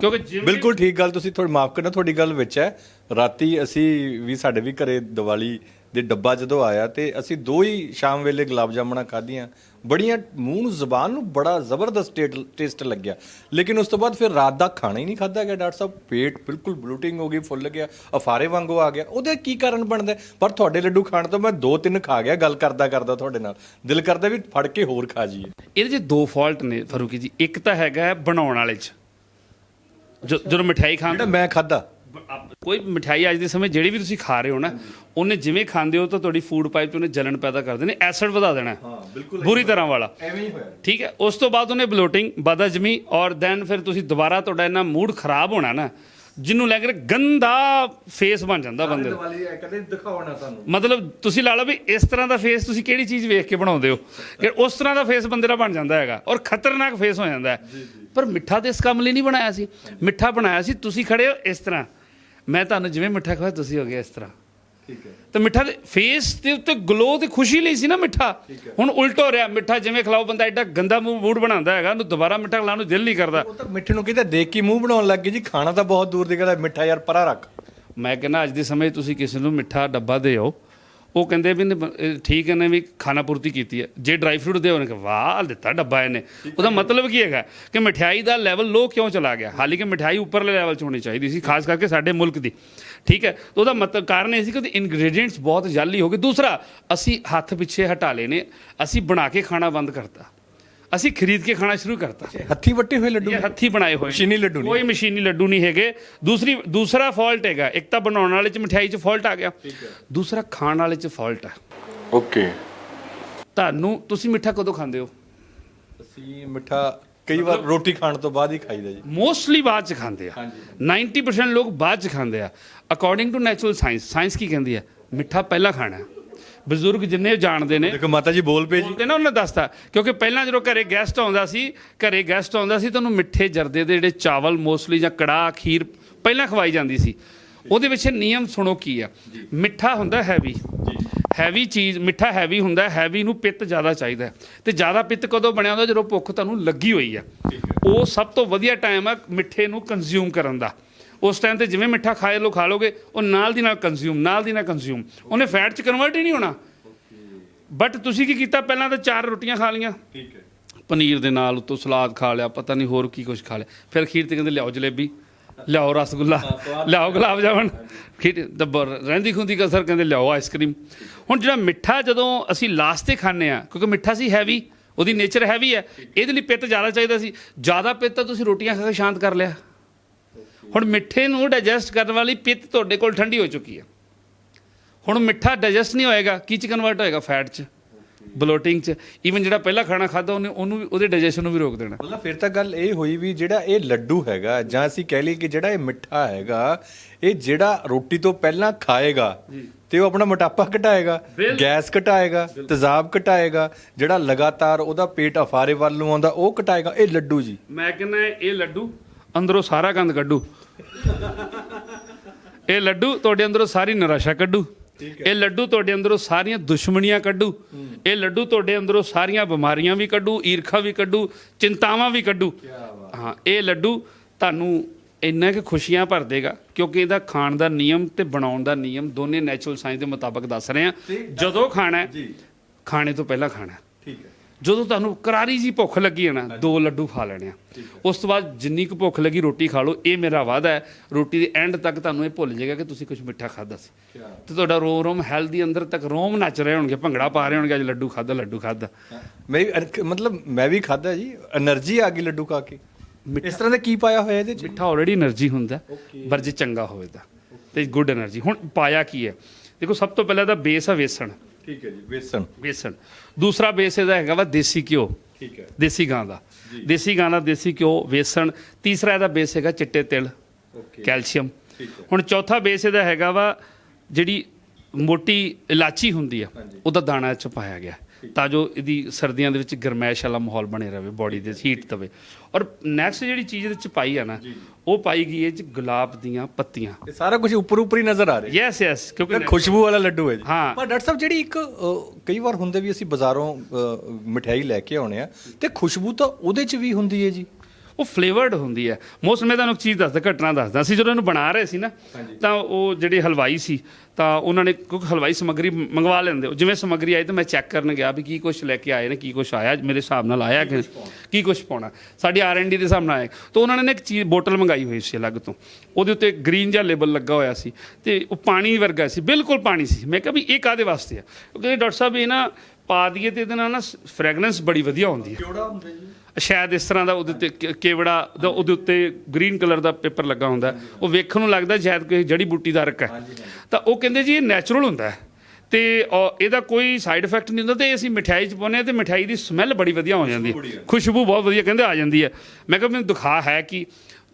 ਕਿਉਂਕਿ ਬਿਲਕੁਲ ਠੀਕ ਗੱਲ ਤੁਸੀਂ ਥੋੜੀ ਮਾਫ ਕਰਨਾ ਤੁਹਾਡੀ ਗੱਲ ਵਿੱਚ ਹੈ। ਰਾਤੀ ਅਸੀਂ ਵੀ ਸਾਡੇ ਵੀ ਘਰੇ ਦੀਵਾਲੀ ਦੇ ਡੱਬਾ ਜਦੋਂ ਆਇਆ ਤੇ ਅਸੀਂ ਦੋ ਹੀ ਸ਼ਾਮ ਵੇਲੇ ਗੁਲਾਬ ਜਾਮਣਾ ਖਾਧੀਆਂ। ਬੜੀਆਂ ਮੂੰਹ ਨੂੰ ਜ਼ਬਾਨ ਨੂੰ ਬੜਾ ਜ਼ਬਰਦਸਤ ਟੇਸਟ ਲੱਗਿਆ। ਲੇਕਿਨ ਉਸ ਤੋਂ ਬਾਅਦ ਫਿਰ ਰਾਤ ਦਾ ਖਾਣਾ ਹੀ ਨਹੀਂ ਖਾਧਾ ਗਿਆ ਡਾਕਟਰ ਸਾਹਿਬ। ਪੇਟ ਬਿਲਕੁਲ ਬਲੂਟਿੰਗ ਹੋ ਗਈ ਫੁੱਲ ਗਿਆ ਅਫਾਰੇ ਵਾਂਗੂ ਆ ਗਿਆ। ਉਹਦੇ ਕੀ ਕਾਰਨ ਬਣਦਾ? ਪਰ ਤੁਹਾਡੇ ਲੱਡੂ ਖਾਣ ਤੋਂ ਮੈਂ ਦੋ ਤਿੰਨ ਖਾ ਗਿਆ ਗੱਲ ਕਰਦਾ ਕਰਦਾ ਤੁਹਾਡੇ ਨਾਲ। ਦਿਲ ਕਰਦਾ ਵੀ ਫੜ ਕੇ ਹੋਰ ਖਾ ਜਾਈਏ। ਇਹਦੇ 'ਚ ਦੋ ਫਾਲਟ ਨੇ ਫਰੂਕੀ ਜੀ। ਇੱਕ ਤਾਂ ਹੈਗਾ ਬਣਾਉਣ ਵਾਲੇ 'ਚ। ਜੋ- ਜਦੋਂ ਮਠਿਆਈ ਖਾਣ ਜਿਹੜਾ ਮੈਂ ਖਾਦਾ ਕੋਈ ਮਠਿਆਈ ਅੱਜ ਦੇ ਸਮੇਂ ਜਿਹੜੀ ਵੀ ਤੁਸੀਂ ਖਾ ਰਹੇ ਹੋ ਨਾ ਉਹਨੇ ਜਿਵੇਂ ਖਾਂਦੇ ਹੋ ਤਾਂ ਤੁਹਾਡੀ ਫੂਡ ਪਾਈਪ 'ਚ ਉਹਨੇ ਜਲਣ ਪੈਦਾ ਕਰ ਦੇਣੀ ਐਸਿਡ ਵਧਾ ਦੇਣਾ। ਹਾਂ ਬਿਲਕੁਲ ਬੁਰੀ ਤਰ੍ਹਾਂ ਵਾਲਾ। ਐਵੇਂ ਹੀ ਹੋਇਆ। ਠੀਕ ਹੈ ਉਸ ਤੋਂ ਬਾਅਦ ਉਹਨੇ ਬਲੋਟਿੰਗ ਬਦਹਜਮੀ ਔਰ ਦੈਨ ਫਿਰ ਤੁਸੀਂ ਦੁਬਾਰਾ ਤੁਹਾਡਾ ਇਹਨਾਂ ਮੂਡ ਖਰਾਬ ਹੋਣਾ ਨਾ ਜਿਹਨੂੰ ਲੈ ਕੇ ਗੰਦਾ ਫੇਸ ਬਣ ਜਾਂਦਾ ਬੰਦੇ ਦਾ। ਦੀਵਾਲੀ ਕਦੇ ਦਿਖਾਉਣਾ ਸਾਨੂੰ। ਮਤਲਬ ਤੁਸੀਂ ਲਾ ਲਓ ਵੀ ਇਸ ਤਰ੍ਹਾਂ ਦਾ ਫੇਸ ਤੁਸੀਂ ਕਿਹੜੀ ਚੀਜ਼ ਵੇਖ ਕੇ ਬਣਾਉਂਦੇ ਹੋ ਕਿ ਉਸ ਤਰ੍ਹਾਂ ਦਾ ਫੇਸ ਬੰਦੇ ਦਾ ਬਣ ਜਾਂਦਾ ਹੈਗਾ ਔਰ ਖਤਰਨਾਕ ਫੇਸ ਹੋ ਜਾਂਦਾ ਹੈ। ਪਰ ਮਿੱਠਾ ਤੇ ਇਸ ਕੰਮ ਲਈ ਨਹੀਂ ਬਣਾਇਆ ਸੀ। ਮਿੱਠਾ ਬਣਾਇਆ ਸੀ ਤੁਸੀਂ ਖੜੇ ਹੋ ਇਸ ਤਰ੍ਹਾਂ। ਮੈਂ ਤੁਹਾਨੂੰ ਜਿਵੇਂ ਮਿੱਠਾ ਖਵਾਇਆ ਤੁਸੀਂ ਹੋ ਗਏ ਇਸ ਤਰ੍ਹਾਂ। ਠੀਕ ਹੈ। ਤੇ ਮਿੱਠਾ ਦੇ ਫੇਸ ਦੇ ਉੱਤੇ ਗਲੋ ਤੇ ਖੁਸ਼ੀ ਲਈ ਸੀ ਨਾ ਮਿੱਠਾ। ਹੁਣ ਉਲਟ ਹੋ ਰਿਹਾ ਮਿੱਠਾ ਜਿਵੇਂ ਖਿਲਾਓ ਬੰਦਾ ਐਡਾ ਗੰਦਾ ਮੂੰਹ ਮੂਡ ਬਣਾਉਂਦਾ ਹੈਗਾ ਉਹਨੂੰ ਦੁਬਾਰਾ ਮਿੱਠਾ ਖਿਲਾਉਣ ਨੂੰ ਦਿਲ ਨਹੀਂ ਕਰਦਾ। ਉਹ ਤਾਂ ਮਿੱਠੇ ਨੂੰ ਕਹਿੰਦਾ ਦੇਖ ਕੇ ਮੂੰਹ ਬਣਾਉਣ ਲੱਗ ਗਈ ਜੀ ਖਾਣਾ ਤਾਂ ਬਹੁਤ ਦੂਰ ਦੀ ਗੱਲ ਹੈ ਮਿੱਠਾ ਯਾਰ ਪਰਾਂ ਰੱਖ। ਮੈਂ ਕਹਿੰਦਾ ਅੱਜ ਦੇ ਸਮੇਂ ਤੁਸੀਂ ਕਿਸੇ ਨੂੰ ਮਿੱਠਾ ਡੱਬਾ ਦਿਓ। ਉਹ ਕਹਿੰਦੇ ਵੀ ਇਹਨੇ ਇਹ ਠੀਕ ਇਹਨੇ ਵੀ ਖਾਣਾ ਪੂਰਤੀ ਕੀਤੀ ਹੈ। ਜੇ ਡਰਾਈ ਫਰੂਟ ਦਿਓ ਉਹਨੇ ਕਿ ਵਾਹ ਦਿੱਤਾ ਡੱਬਾ ਇਹਨੇ। ਉਹਦਾ ਮਤਲਬ ਕੀ ਹੈਗਾ ਕਿ ਮਠਿਆਈ ਦਾ ਲੈਵਲ ਲੋ ਕਿਉਂ ਚਲਾ ਗਿਆ? ਹਾਲੀ ਕਿ ਮਠਿਆਈ ਉੱਪਰਲੇ ਲੈਵਲ 'ਚ ਹੋਣੀ ਚਾਹੀਦੀ ਸੀ ਖਾਸ ਕਰਕੇ ਸਾਡੇ ਮੁਲਕ ਦੀ। ਠੀਕ ਹੈ? ਤਾਂ ਉਹਦਾ ਮਤਲਬ ਕਾਰਨ ਇਹ ਸੀ ਕਿ ਉਹਦੇ ਇਨਗਰੀਡੀਐਂਟਸ ਬਹੁਤ ਜਾਲੀ ਹੋ ਗਏ। ਦੂਸਰਾ ਅਸੀਂ ਹੱਥ ਪਿੱਛੇ ਹਟਾ ਲਏ ਨੇ ਅਸੀਂ ਬਣਾ ਕੇ ਖਾਣਾ ਬੰਦ ਕਰਤਾ। ਅਸੀਂ ਖਰੀਦ ਕੇ ਖਾਣਾ ਸ਼ੁਰੂ ਕਰਤਾ। ਹੱਥੀ ਵੱਟੇ ਹੋਏ ਲੱਡੂ? ਇਹ ਹੱਥੀ ਬਣਾਏ ਹੋਏ। ਨੇ। ਮਸ਼ੀਨੀ ਲੱਡੂ ਨਹੀਂ। ਕੋਈ ਮਸ਼ੀਨੀ ਲੱਡੂ ਨਹੀਂ ਹੈਗੇ। ਦੂਸਰੀ ਦੂਸਰਾ ਫਾਲਟ ਹੈਗਾ। ਇੱਕ ਤਾਂ ਬਣਾਉਣ ਵਾਲੇ ਚ ਮਠਿਆਈ ਚ ਫਾਲਟ ਆ ਗਿਆ। ਦੂਸਰਾ ਖਾਣ ਵਾਲੇ ਚ ਫਾਲਟ ਹੈ ਓਕੇ। ਤੁਹਾਨੂੰ ਤੁਸੀਂ ਮਿੱਠਾ ਕਦੋਂ ਖਾਂਦੇ ਹੋ? ਅਸੀਂ ਮਿੱਠਾ ਕਈ ਵਾਰ ਰੋਟੀ ਖਾਣ ਤੋਂ ਬਾਅਦ ਹੀ ਖਾਈਦਾ ਜੀ। ਮੋਸਟਲੀ ਬਾਅਦ ਚ ਖਾਂਦੇ ਆ। 90% ਲੋਕ ਬਾਅਦ ਚ ਖਾਂਦੇ ਆ। According to natural science science ਕੀ ਕਹਿੰਦੀ ਹੈ ਮਿੱਠਾ ਪਹਿਲਾਂ ਖਾਣਾ ਹੈ। ਬਜ਼ੁਰਗ ਜਿੰਨੇ ਜਾਣਦੇ ਨੇ ਦੇਖੋ ਮਾਤਾ ਜੀ ਬੋਲ ਪਏ ਜੀ। ਤੇ ਨਾ ਉਹਨੇ ਦੱਸਤਾ। ਕਿਉਂਕਿ ਪਹਿਲਾਂ ਜਦੋਂ ਘਰੇ ਗੈਸਟ ਆਉਂਦਾ ਸੀ ਘਰੇ ਗੈਸਟ ਆਉਂਦਾ ਸੀ ਤਾਂ ਉਹਨੂੰ ਮਿੱਠੇ ਜਰਦੇ ਦੇ ਜਿਹੜੇ ਚਾਵਲ ਮੋਸਟਲੀ ਜਾਂ ਕੜਾਹ ਖੀਰ ਪਹਿਲਾਂ ਖਵਾਈ ਜਾਂਦੀ ਸੀ। ਉਹਦੇ ਵਿੱਚ ਨਿਯਮ ਸੁਣੋ ਕੀ ਆ। ਮਿੱਠਾ ਹੁੰਦਾ ਹੈਵੀ ਹੈਵੀ ਚੀਜ਼ ਮਿੱਠਾ ਹੈਵੀ ਹੁੰਦਾ ਹੈਵੀ ਨੂੰ ਪਿੱਤ ਜ਼ਿਆਦਾ ਚਾਹੀਦਾ। ਤੇ ਜ਼ਿਆਦਾ ਪਿੱਤ ਕਦੋਂ ਬਣਿਆ ਹੁੰਦਾ? ਜਦੋਂ ਭੁੱਖ ਤੁਹਾਨੂੰ ਲੱਗੀ ਹੋਈ ਆ ਉਹ ਸਭ ਤੋਂ ਵਧੀਆ ਟਾਈਮ ਆ ਮਿੱਠੇ ਨੂੰ ਕੰਜ਼ਿਊਮ ਕਰਨ ਦਾ। ਉਸ ਟਾਈਮ ਤੇ ਜਿਵੇਂ ਮਿੱਠਾ ਖਾਏ ਲੋ ਖਾ ਲੋਗੇ ਉਹ ਨਾਲ ਦੀ ਨਾਲ ਕੰਜ਼ਿਊਮ ਨਾਲ ਦੀ ਨਾਲ ਕੰਜ਼ਿਊਮ ਉਹਨੇ ਫੈਟ ਚ ਕਨਵਰਟ ਹੀ ਨਹੀਂ ਹੋਣਾ। ਬਟ ਤੁਸੀਂ ਕੀ ਕੀਤਾ? ਪਹਿਲਾਂ ਤਾਂ ਚਾਰ ਰੋਟੀਆਂ ਖਾ ਲੀਆਂ ਠੀਕ ਹੈ। ਪਨੀਰ ਦੇ ਨਾਲ ਉਤੋਂ ਸਲਾਦ ਖਾ ਲਿਆ ਪਤਾ ਨਹੀਂ ਹੋਰ ਕੀ ਕੁਝ ਖਾ ਲਿਆ। ਫਿਰ ਖੀਰ ਤੇ ਕਹਿੰਦੇ ਲਿਆਓ ਜਲੇਬੀ। ਲਿਆਓ ਰਸਗੁੱਲਾ ਲਿਆਓ ਗੁਲਾਬ ਜਾਮਣ। ਖੀਰ ਦੱਬਰ ਰਹਿੰਦੀ ਖੁੰਦੀ ਕਸਰ ਕਹਿੰਦੇ ਲਿਆਓ ਆਈਸਕ੍ਰੀਮ ਹੁਣ ਜਿਹੜਾ ਮਿੱਠਾ ਜਦੋਂ ਅਸੀਂ ਲਾਸਟ ਤੇ ਖਾਂਦੇ ਆ ਕਿਉਂਕਿ ਮਿੱਠਾ ਸੀ ਹੈਵੀ ਉਹਦੀ ਨੇਚਰ ਹੈਵੀ ਹੈ ਇਹਦੇ ਲਈ ਪਿੱਤ ਜ਼ਿਆਦਾ ਚਾਹੀਦਾ ਸੀ। ਜ਼ਿਆਦਾ ਪਿੱਤ ਤਾਂ ਤੁਸੀਂ ਰੋਟੀਆਂ ਖਾ ਕੇ ਸ਼ਾਂਤ ਕਰ ਲਿਆ। ਹੁਣ ਮਿੱਠੇ ਨੂੰ ਡਾਈਜੈਸਟ ਕਰਨ ਵਾਲੀ ਪਿੱਤ ਤੁਹਾਡੇ ਕੋਲ ਠੰਡੀ ਹੋ ਚੁੱਕੀ ਹੈ। ਹੁਣ ਮਿੱਠਾ ਡਾਈਜੈਸਟ ਨਹੀਂ ਹੋਏਗਾ ਕੀ ਚ ਕਨਵਰਟ ਹੋਏਗਾ? ਫੈਟ ਚ। ਬਲੋਟਿੰਗ ਚ ਈਵਨ ਜਿਹੜਾ ਪਹਿਲਾਂ ਖਾਣਾ ਖਾਦਾ ਉਹਨੇ ਉਹਨੂੰ ਵੀ ਉਹਦੇ ਡਾਈਜੈਸ਼ਨ ਨੂੰ ਵੀ ਰੋਕ ਦੇਣਾ। ਮਤਲਬ ਫਿਰ ਤਾਂ ਗੱਲ ਇਹ ਹੋਈ ਵੀ ਜਿਹੜਾ ਇਹ ਲੱਡੂ ਹੈਗਾ ਜਾਂ ਅਸੀਂ ਕਹਿ ਲਈਏ ਕਿ ਜਿਹੜਾ ਇਹ ਮਿੱਠਾ ਹੈਗਾ ਇਹ ਜਿਹੜਾ ਰੋਟੀ ਤੋਂ ਪਹਿਲਾਂ ਖਾਏਗਾ ਤੇ ਉਹ ਆਪਣਾ ਮੋਟਾਪਾ ਘਟਾਏਗਾ ਗੈਸ ਘਟਾਏਗਾ ਤੇਜ਼ਾਬ ਘਟਾਏਗਾ ਜਿਹੜਾ ਲਗਾਤਾਰ ਉਹਦਾ ਪੇਟ ਅਫਾਰੇ ਵੱਲ ਨੂੰ ਆਉਂਦਾ ਉਹ ਘਟਾਏਗਾ ਇਹ ਲੱਡੂ ਜੀ। ਮੈਂ ਕਹਿੰਦਾ ਇਹ ਲੱਡੂ ਅੰਦਰੋਂ ਸਾਰਾ ਗੰਦ ਕੱਢੂ। ਇਹ ਲੱਡੂ ਤੁਹਾਡੇ ਅੰਦਰੋਂ ਸਾਰੀ ਨਿਰਾਸ਼ਾ ਕੱਢੂ। ਇਹ ਲੱਡੂ ਤੁਹਾਡੇ ਅੰਦਰੋਂ ਸਾਰੀਆਂ ਦੁਸ਼ਮਣੀਆਂ ਕੱਢੂ। ਇਹ ਲੱਡੂ ਤੁਹਾਡੇ ਅੰਦਰੋਂ ਸਾਰੀਆਂ ਬਿਮਾਰੀਆਂ ਵੀ ਕੱਢੂ ਈਰਖਾ ਵੀ ਕੱਢੂ ਚਿੰਤਾਵਾਂ ਵੀ ਕੱਢੂ। ਹਾਂ ਇਹ ਲੱਡੂ ਤੁਹਾਨੂੰ ਇੰਨਾ ਕਿ ਖੁਸ਼ੀਆਂ ਭਰ ਦੇਗਾ ਕਿਉਂਕਿ ਇਹਦਾ ਖਾਣ ਦਾ ਨਿਯਮ ਤੇ ਬਣਾਉਣ ਦਾ ਨਿਯਮ ਦੋਨੇ ਨੈਚੁਰਲ ਸਾਇੰਸ ਦੇ ਮੁਤਾਬਕ ਦੱਸ ਰਹੇ ਆ ਜਦੋਂ ਖਾਣਾ ਹੈ ਖਾਣੇ ਤੋਂ ਪਹਿਲਾਂ ਖਾਣਾ। ਠੀਕ ਹੈ। ਜਦੋਂ ਤੁਹਾਨੂੰ ਕਰਾਰੀ ਜੀ ਭੁੱਖ ਲੱਗੀ ਹੈ ਨਾ ਦੋ ਲੱਡੂ ਖਾ ਲੈਣੇ ਆ। ਉਸ ਤੋਂ ਬਾਅਦ ਜਿੰਨੀ ਕੁ ਭੁੱਖ ਲੱਗੀ ਰੋਟੀ ਖਾ ਲਓ ਇਹ ਮੇਰਾ ਵਾਅਦਾ ਹੈ। ਰੋਟੀ ਦੇ ਐਂਡ ਤੱਕ ਤੁਹਾਨੂੰ ਇਹ ਭੁੱਲ ਜਾਏਗਾ ਕਿ ਤੁਸੀਂ ਕੁਝ ਮਿੱਠਾ ਖਾਧਾ ਸੀ। ਤੇ ਤੁਹਾਡਾ ਰੋਮ ਰੋਮ ਹੈਲਦੀ ਅੰਦਰ ਤੱਕ ਰੋਮ ਨੱਚ ਰਹੇ ਹੋਣਗੇ ਭੰਗੜਾ ਪਾ ਰਹੇ ਹੋਣਗੇ ਅੱਜ ਲੱਡੂ ਖਾਧਾ ਲੱਡੂ ਖਾਧਾ। ਮੈਂ ਮਤਲਬ ਮੈਂ ਵੀ ਖਾਧਾ ਜੀ એનર્ਜੀ ਆ ਗਈ ਲੱਡੂ ਖਾ ਕੇ। ਇਸ ਤਰ੍ਹਾਂ ਦਾ ਕੀ ਪਾਇਆ ਹੋਇਆ ਇਹਦੇ ਚ? ਮਿੱਠਾ ਆਲਰੇਡੀ એનર્ਜੀ ਹੁੰਦਾ ਪਰ ਜੇ ਚੰਗਾ ਹੋਵੇ ਤਾਂ। ਤੇ ਗੁੱਡ એનર્ਜੀ ਹੁਣ ਪਾਇਆ ਕੀ ਹੈ? ਦੇਖੋ ਸਭ ਤੋਂ ਪਹਿਲਾਂ ਤਾਂ ਬੇਸ ਆ ਵੇਸਣ। ਠੀਕ ਹੈ ਜੀ ਵੇਸਣ ਵੇਸਣ ਦੂਸਰਾ ਬੇਸ ਇਹਦਾ ਹੈਗਾ ਵਾ ਦੇਸੀ ਘਿਓ। ਠੀਕ ਹੈ। ਦੇਸੀ ਗਾਂ ਦਾ। ਦੇਸੀ ਗਾਂ ਦਾ ਦੇਸੀ ਘਿਓ ਵੇਸਣ ਤੀਸਰਾ ਇਹਦਾ ਬੇਸ ਹੈਗਾ ਚਿੱਟੇ ਤਿਲ ਕੈਲਸ਼ੀਅਮ। ਹੁਣ ਚੌਥਾ ਬੇਸ ਇਹਦਾ ਹੈਗਾ ਵਾ ਜਿਹੜੀ ਮੋਟੀ ਇਲਾਚੀ ਹੁੰਦੀ ਆ ਉਹਦਾ ਦਾਣਾ ਇਹ ਚ ਪਾਇਆ ਗਿਆ। ਤਾਂ ਜੋ ਇਹਦੀ ਸਰਦੀਆਂ ਦੇ ਵਿੱਚ ਗਰਮੈਸ਼ ਵਾਲਾ ਮਾਹੌਲ ਬਣੇ ਰਹੇ ਬਾਡੀ ਦੇ ਹੀਟ ਤਵੇ ਔਰ ਨੈਕਸਟ ਜਿਹੜੀ ਚੀਜ਼ ਇਹਦੇ ਚ ਪਾਈ ਆ ਨਾ ਉਹ ਪਾਈ ਗਈ ਹੈ ਚ ਗੁਲਾਬ ਦੀਆਂ ਪੱਤੀਆਂ। ਇਹ ਸਾਰਾ ਕੁਝ ਉੱਪਰ ਉੱਪਰ ਹੀ ਨਜ਼ਰ ਆ ਰਿਹਾ। ਯੈਸ ਯੈਸ ਕਿਉਂਕਿ ਖੁਸ਼ਬੂ ਵਾਲਾ ਲੱਡੂ ਹੈ ਜੀ। ਹਾਂ। ਪਰ ਡਾਕਟਰ ਸਾਹਿਬ ਜਿਹੜੀ ਇੱਕ ਕਈ ਵਾਰ ਹੁੰਦੇ ਵੀ ਅਸੀਂ ਬਾਜ਼ਾਰੋਂ ਮਠਿਆਈ ਲੈ ਕੇ ਆਉਣੇ ਆ ਤੇ ਖੁਸ਼ਬੂ ਤਾਂ ਉਹਦੇ ਚ ਵੀ ਹੁੰਦੀ ਹੈ ਜੀ। ਉਹ ਫਲੇਵਰਡ ਹੁੰਦੀ ਹੈ। ਮੋਸਟ ਮੈਂ ਤੁਹਾਨੂੰ ਇੱਕ ਚੀਜ਼ ਦੱਸਦਾ ਘਟਨਾ ਦੱਸਦਾ। ਅਸੀਂ ਜਦੋਂ ਇਹਨੂੰ ਬਣਾ ਰਹੇ ਸੀ ਨਾ ਤਾਂ ਉਹ ਜਿਹੜੇ ਹਲਵਾਈ ਸੀ ਤਾਂ ਉਹਨਾਂ ਨੇ ਕਿਉਂਕਿ ਹਲਵਾਈ ਸਮੱਗਰੀ ਮੰਗਵਾ ਲੈਂਦੇ ਜਿਵੇਂ ਸਮੱਗਰੀ ਆਈ ਤਾਂ ਮੈਂ ਚੈੱਕ ਕਰਨ ਗਿਆ ਵੀ ਕੀ ਕੁਝ ਲੈ ਕੇ ਆਏ ਨੇ ਕੀ ਕੁਝ ਆਇਆ ਮੇਰੇ ਹਿਸਾਬ ਨਾਲ ਆਇਆ ਕਿ ਕੀ ਕੁਝ ਪਾਉਣਾ? ਸਾਡੀ ਆਰ&ਡੀ ਦੇ ਹਿਸਾਬ ਨਾਲ ਆਇਆ। ਤਾਂ ਉਹਨਾਂ ਨੇ ਨਾ ਇੱਕ ਚੀਜ਼ ਬੋਟਲ ਮੰਗਾਈ ਹੋਈ ਸੀ ਅਲੱਗ ਤੋਂ। ਉਹਦੇ ਉੱਤੇ ਗ੍ਰੀਨ ਜਿਹਾ ਲੇਬਲ ਲੱਗਾ ਹੋਇਆ ਸੀ ਤੇ ਉਹ ਪਾਣੀ ਵਰਗਾ ਸੀ ਬਿਲਕੁਲ ਪਾਣੀ ਸੀ। ਮੈਂ ਕਿਹਾ ਵੀ ਇਹ ਕਾਦੇ ਵਾਸਤੇ ਆ? ਕਿਉਂਕਿ ਡਾਕਟਰ ਸਾਹਿਬ ਇਹ ਨਾ ਪਾ ਦਈਏ ਤੇ ਇਹਦੇ ਨਾਲ ਨਾ ਫ੍ਰੈਗਰੈਂਸ ਬੜੀ ਵਧੀਆ ਹੁੰਦੀ ਹੈ। ਕਿਹੜਾ ਹੁੰਦਾ ਜੀ? ਸ਼ਾਇਦ ਇਸ ਤਰ੍ਹਾਂ ਦਾ ਉਹਦੇ ਕੇ- ਕੇਵੜਾ ਦਾ ਉਹਦੇ ਉੱਤੇ ਗ੍ਰੀਨ ਕਲਰ ਦਾ ਪੇਪਰ ਲੱਗਾ ਹੁੰਦਾ। ਉਹ ਵੇਖਣ ਨੂੰ ਲੱਗਦਾ ਸ਼ਾਇਦ ਕੋਈ ਜੜੀ ਬੂਟੀ ਦਾ ਰਕ ਹੈ। ਤਾਂ ਉਹ ਕਹਿੰਦੇ ਜੀ ਇਹ ਨੈਚੁਰਲ ਹੁੰਦਾ ਹੈ। ਤੇ ਇਹਦਾ ਕੋਈ ਸਾਈਡ ਇਫੈਕਟ ਨਹੀਂ ਹੁੰਦਾ ਤੇ ਅਸੀਂ ਮਠਿਆਈ ਚ ਪਾਉਂਦੇ ਹਾਂ ਤੇ ਮਠਿਆਈ ਦੀ ਸਮੈਲ ਬੜੀ ਵਧੀਆ ਹੋ ਜਾਂਦੀ ਹੈ। ਖੁਸ਼ਬੂ ਬਹੁਤ ਵਧੀਆ ਕਹਿੰਦੇ ਆ ਜਾਂਦੀ ਹੈ। ਮੈਂ ਕਿਹਾ ਮੈਨੂੰ ਦਿਖਾ ਹੈ ਕਿ?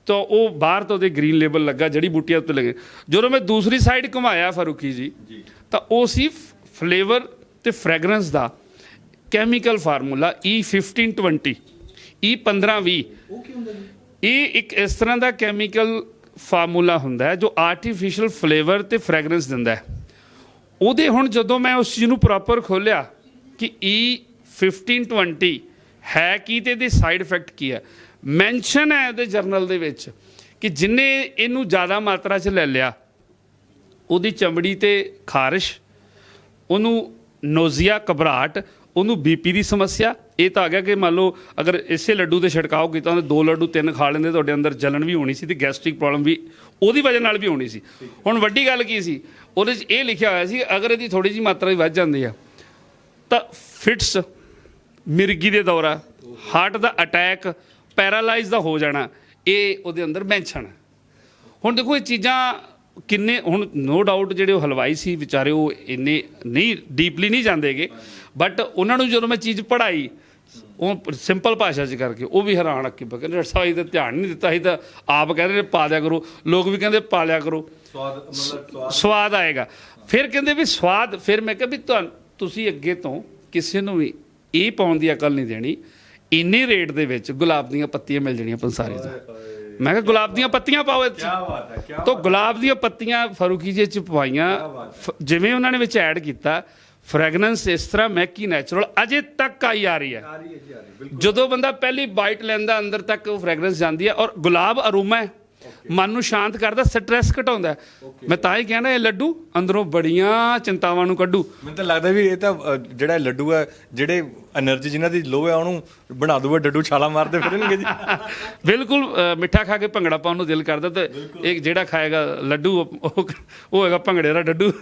ਤਾਂ ਉਹ ਬਾਹਰ ਤੋਂ ਉਹਦੇ ਗ੍ਰੀਨ ਲੇਬਲ ਲੱਗਾ ਜੜੀ ਬੂਟੀਆਂ ਉੱਤੇ ਲੱਗੇ। ਜਦੋਂ ਮੈਂ ਦੂਸਰੀ ਸਾਈਡ ਘੁਮਾਇਆ ਫਾਰੂਕੀ ਜੀ ਤਾਂ ਉਹ ਸੀ ਫਲੇਵਰ ਤੇ ਫ੍ਰੈਗਰੈਂਸ ਦਾ ਕੈਮੀਕਲ ਫਾਰਮੂਲਾ E1520 E1520 ਉਹ ਕੀ ਹੁੰਦਾ ਜੀ? ਇਹ ਇੱਕ ਇਸ ਤਰ੍ਹਾਂ ਦਾ ਕੈਮੀਕਲ ਫਾਰਮੂਲਾ ਹੁੰਦਾ ਹੈ ਜੋ ਆਰਟੀਫੀਸ਼ੀਅਲ ਫਲੇਵਰ ਤੇ ਫ੍ਰੈਗਰੈਂਸ ਦਿੰਦਾ ਹੈ। ਉਹਦੇ ਹੁਣ ਜਦੋਂ ਮੈਂ ਉਸ ਚੀਜ਼ ਨੂੰ ਪ੍ਰੋਪਰ ਖੋਲਿਆ ਕਿ E1520 ਹੈ ਕੀ ਤੇ ਇਹਦੇ ਸਾਈਡ ਇਫੈਕਟ ਕੀ ਹੈ। ਮੈਂਸ਼ਨ ਹੈ ਉਹਦੇ ਜਰਨਲ ਦੇ ਵਿੱਚ ਕਿ ਜਿਨੇ ਇਹਨੂੰ ਜ਼ਿਆਦਾ ਮਾਤਰਾ 'ਚ ਲੈ ਲਿਆ ਉਹਦੀ ਚਮੜੀ ਤੇ ਖਾਰਿਸ਼ ਉਹਨੂੰ ਨੋਜ਼ੀਆ ਘਬਰਾਹਟ ਉਹਨੂੰ ਬੀਪੀ ਦੀ ਸਮੱਸਿਆ, ਇਹ ਤਾਂ ਆ ਗਿਆ ਕਿ ਮੰਨ ਲਓ ਅਗਰ ਇਸੇ ਲੱਡੂ ਤੇ ਛਿੜਕਾਓ ਕੀਤਾ, ਉਹਨੇ ਦੋ ਲੱਡੂ, ਤਿੰਨ ਖਾ ਲੈਂਦੇ, ਤੁਹਾਡੇ ਅੰਦਰ ਜਲਨ ਵੀ ਹੋਣੀ ਸੀ ਤੇ ਗੈਸਟ੍ਰਿਕ ਪ੍ਰੋਬਲਮ ਵੀ, ਉਹਦੀ ਵਜ੍ਹਾ ਨਾਲ ਵੀ ਹੋਣੀ ਸੀ। ਹੁਣ ਵੱਡੀ ਗੱਲ ਕੀ ਸੀ? ਉਹਦੇ 'ਚ ਇਹ ਲਿਖਿਆ ਹੋਇਆ ਸੀ ਅਗਰ ਇਹਦੀ ਥੋੜੀ ਜਿਹੀ ਮਾਤਰਾ ਵੀ ਵੱਧ ਜਾਂਦੀ ਆ, ਤਾਂ ਫਿਟਸ ਮਿਰਗੀ ਦੇ ਦੌਰਾ, ਹਾਰਟ ਦਾ ਅਟੈਕ, ਪੈਰਾਲਾਈਜ਼ ਦਾ ਹੋ ਜਾਣਾ, ਇਹ ਉਹਦੇ ਅੰਦਰ ਮੈਂਸ਼ਨ ਹੁਣ ਦੇਖੋ ਇਹ ਚੀਜ਼ਾਂ ਕਿੰਨੇ, ਹੁਣ ਨੋ ਡਾਊਟ ਜਿਹੜੇ ਉਹ ਹਲਵਾਈ ਸੀ, ਵਿਚਾਰੇ ਉਹ ਇੰਨੇ ਨਹੀਂ ਡੀਪਲੀ ਨਹੀਂ ਜਾਂਦੇਗੇ। ਬਟ ਉਹਨਾਂ ਨੂੰ ਜਦੋਂ ਮੈਂ ਚੀਜ਼ ਪੜ੍ਹਾਈ ਉਹ ਸਿੰਪਲ ਭਾਸ਼ਾ 'ਚ ਕਰਕੇ ਉਹ ਵੀ ਹੈਰਾਨ ਅੱਕੇ ਪਏ ਕਹਿੰਦੇ ਸਾਈ ਤੇ ਧਿਆਨ ਨਹੀਂ ਦਿੱਤਾ ਸੀ ਤਾਂ ਆਪ ਕਹਿੰਦੇ ਨੇ ਪਾ ਦਿਆ ਕਰੋ ਲੋਕ ਵੀ ਕਹਿੰਦੇ ਪਾ ਲਿਆ ਕਰੋ। ਸਵਾਦ ਮਤਲਬ ਸਵਾਦ। ਆਏਗਾ। ਫਿਰ ਕਹਿੰਦੇ ਵੀ ਸਵਾਦ ਫਿਰ ਮੈਂ ਕਿਹਾ ਵੀ ਤੁਹਾਨੂੰ ਤੁਸੀਂ ਅੱਗੇ ਤੋਂ ਕਿਸੇ ਨੂੰ ਵੀ ਇਹ ਪਾਉਣ ਦੀ ਅਕਲ ਨਹੀਂ ਦੇਣੀ ਇੰਨੇ ਰੇਟ ਦੇ ਵਿੱਚ ਗੁਲਾਬ ਦੀਆਂ ਪੱਤੀਆਂ ਮਿਲ ਜਾਣੀਆਂ ਪੰਸਾਰੀ ਤੋਂ। ਮੈਂ ਕਿਹਾ ਗੁਲਾਬ ਦੀਆਂ ਪੱਤੀਆਂ ਪਾਓ 'ਚ। ਬਾਤ ਹੈ ਤਾਂ ਗੁਲਾਬ ਦੀਆਂ ਪੱਤੀਆਂ ਫਾਰੂਕੀ ਜੀ ਚ ਪਵਾਈਆਂ ਜਿਵੇਂ ਉਹਨਾਂ ਨੇ ਵਿੱਚ ਐਡ ਕੀਤਾ ਫ੍ਰੈਗਰੈਂਸ ਇਸ ਤਰ੍ਹਾਂ ਮੈਕੀ ਨੈਚੁਰਲ ਅਜੇ ਤੱਕ ਆਈ ਆ ਰਹੀ ਹੈ। ਜਦੋਂ ਬੰਦਾ ਪਹਿਲੀ ਬਾਈਟ ਲੈਂਦਾ ਅੰਦਰ ਤੱਕ ਉਹ ਫ੍ਰੈਗਰੈਂਸ ਜਾਂਦੀ ਹੈ ਔਰ ਗੁਲਾਬ ਅਰੋਮਾ ਹੈ। ਮਨ ਨੂੰ ਸ਼ਾਂਤ ਕਰਦਾ ਸਟ੍ਰੈਸ ਘਟਾਉਂਦਾ ਮੈਂ ਤਾਂ ਹੀ ਕਹਿੰਦਾ ਇਹ ਲੱਡੂ ਅੰਦਰੋਂ ਬੜੀਆਂ ਚਿੰਤਾਵਾਂ ਨੂੰ ਕੱਢੂ। ਮੈਨੂੰ ਤਾਂ ਲੱਗਦਾ ਵੀ ਇਹ ਤਾਂ ਜਿਹੜਾ ਲੱਡੂ ਹੈ ਜਿਹੜੇ એનર્ਜੀ ਜਿਨ੍ਹਾਂ ਦੀ ਲੋ ਹੈ ਉਹਨੂੰ ਬਣਾ ਦੂਗਾ ਡੱਡੂ ਛਾਲਾ ਮਾਰਦੇ ਫਿਰਨਗੇ ਜੀ। ਬਿਲਕੁਲ ਮਿੱਠਾ ਖਾ ਕੇ ਭੰਗੜਾ ਪਾਉਣ ਨੂੰ ਦਿਲ ਕਰਦਾ ਤੇ ਇਹ ਜਿਹੜਾ ਖਾਏਗਾ ਲੱਡੂ ਉਹ- ਉਹ ਹੈਗਾ ਭੰਗੜੇ ਦਾ ਡੱਡੂ।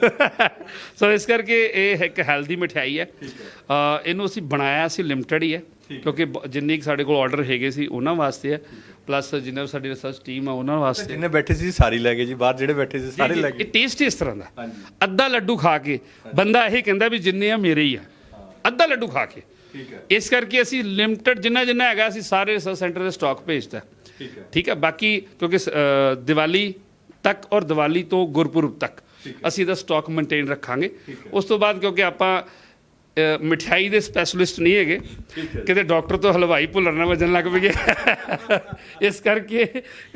ਸੋ ਇਸ ਕਰਕੇ ਇਹ ਇੱਕ ਹੈਲਦੀ ਮਠਿਆਈ ਹੈ। ਇਹਨੂੰ ਅਸੀਂ ਬਣਾਇਆ ਸੀ ਲਿਮਟਿਡ ਹੀ ਹੈ ਕਿਉਂਕਿ ਜਿੰਨੀ ਕੁ ਸਾਡੇ ਕੋਲ ਆਰਡਰ ਹੈਗੇ ਸੀ ਉਹਨਾਂ ਵਾਸਤੇ ਹੈ। ਪਲੱਸ ਜਿੰਨਾ ਸਾਡੀ ਰਿਸਰਚ ਟੀਮ ਆ ਉਹਨਾਂ ਵਾਸਤੇ। ਜਿੰਨੇ ਬੈਠੇ ਸੀ ਸਾਰੀ ਲੈ ਗਏ ਜੀ ਬਾਹਰ ਜਿਹੜੇ ਬੈਠੇ ਸੀ ਸਾਰੇ ਲੈ ਇਹ ਗਏ ਟੇਸਟ ਇਸ ਤਰ੍ਹਾਂ ਦਾ। ਅੱਧਾ ਲੱਡੂ ਖਾ ਕੇ ਬੰਦਾ ਇਹ ਕਹਿੰਦਾ ਵੀ ਜਿੰਨੇ ਆ ਮੇਰੇ ਹੀ ਆ। ਅੱਧਾ ਲੱਡੂ ਖਾ ਕੇ। ਠੀਕ ਹੈ। ਇਸ ਕਰਕੇ ਅਸੀਂ ਲਿਮਟਿਡ ਜਿੰਨਾ ਜਿੰਨਾ ਹੈਗਾ ਅਸੀਂ ਸਾਰੇ ਰਿਸਰਚ ਸੈਂਟਰ ਦੇ ਸਟਾਕ ਭੇਜਦਾ ਠੀਕ ਹੈ। ਠੀਕ ਹੈ? ਬਾਕੀ ਕਿਉਂਕਿ ਦੀਵਾਲੀ ਤੱਕ ਔਰ ਦੀਵਾਲੀ ਤੋਂ ਗੁਰਪੁਰਬ ਤੱਕ ਅਸੀਂ ਇਹਦਾ ਸਟਾਕ ਮੇਨਟੇਨ ਰੱਖਾਂਗੇ। ਉਸ ਤੋਂ ਬਾਅਦ ਕਿਉਂਕਿ ਆਪਾਂ ਮਠਿਆਈ ਦੇ ਸਪੈਸ਼ਲਿਸਟ ਨਹੀਂ ਹੈਗੇ। ਕਿਤੇ ਡਾਕਟਰ ਤੋਂ ਹਲਵਾਈ ਭੁੱਲਰ ਨਾ ਵਜਣ ਲੱਗ ਪਈਏ ਇਸ ਕਰਕੇ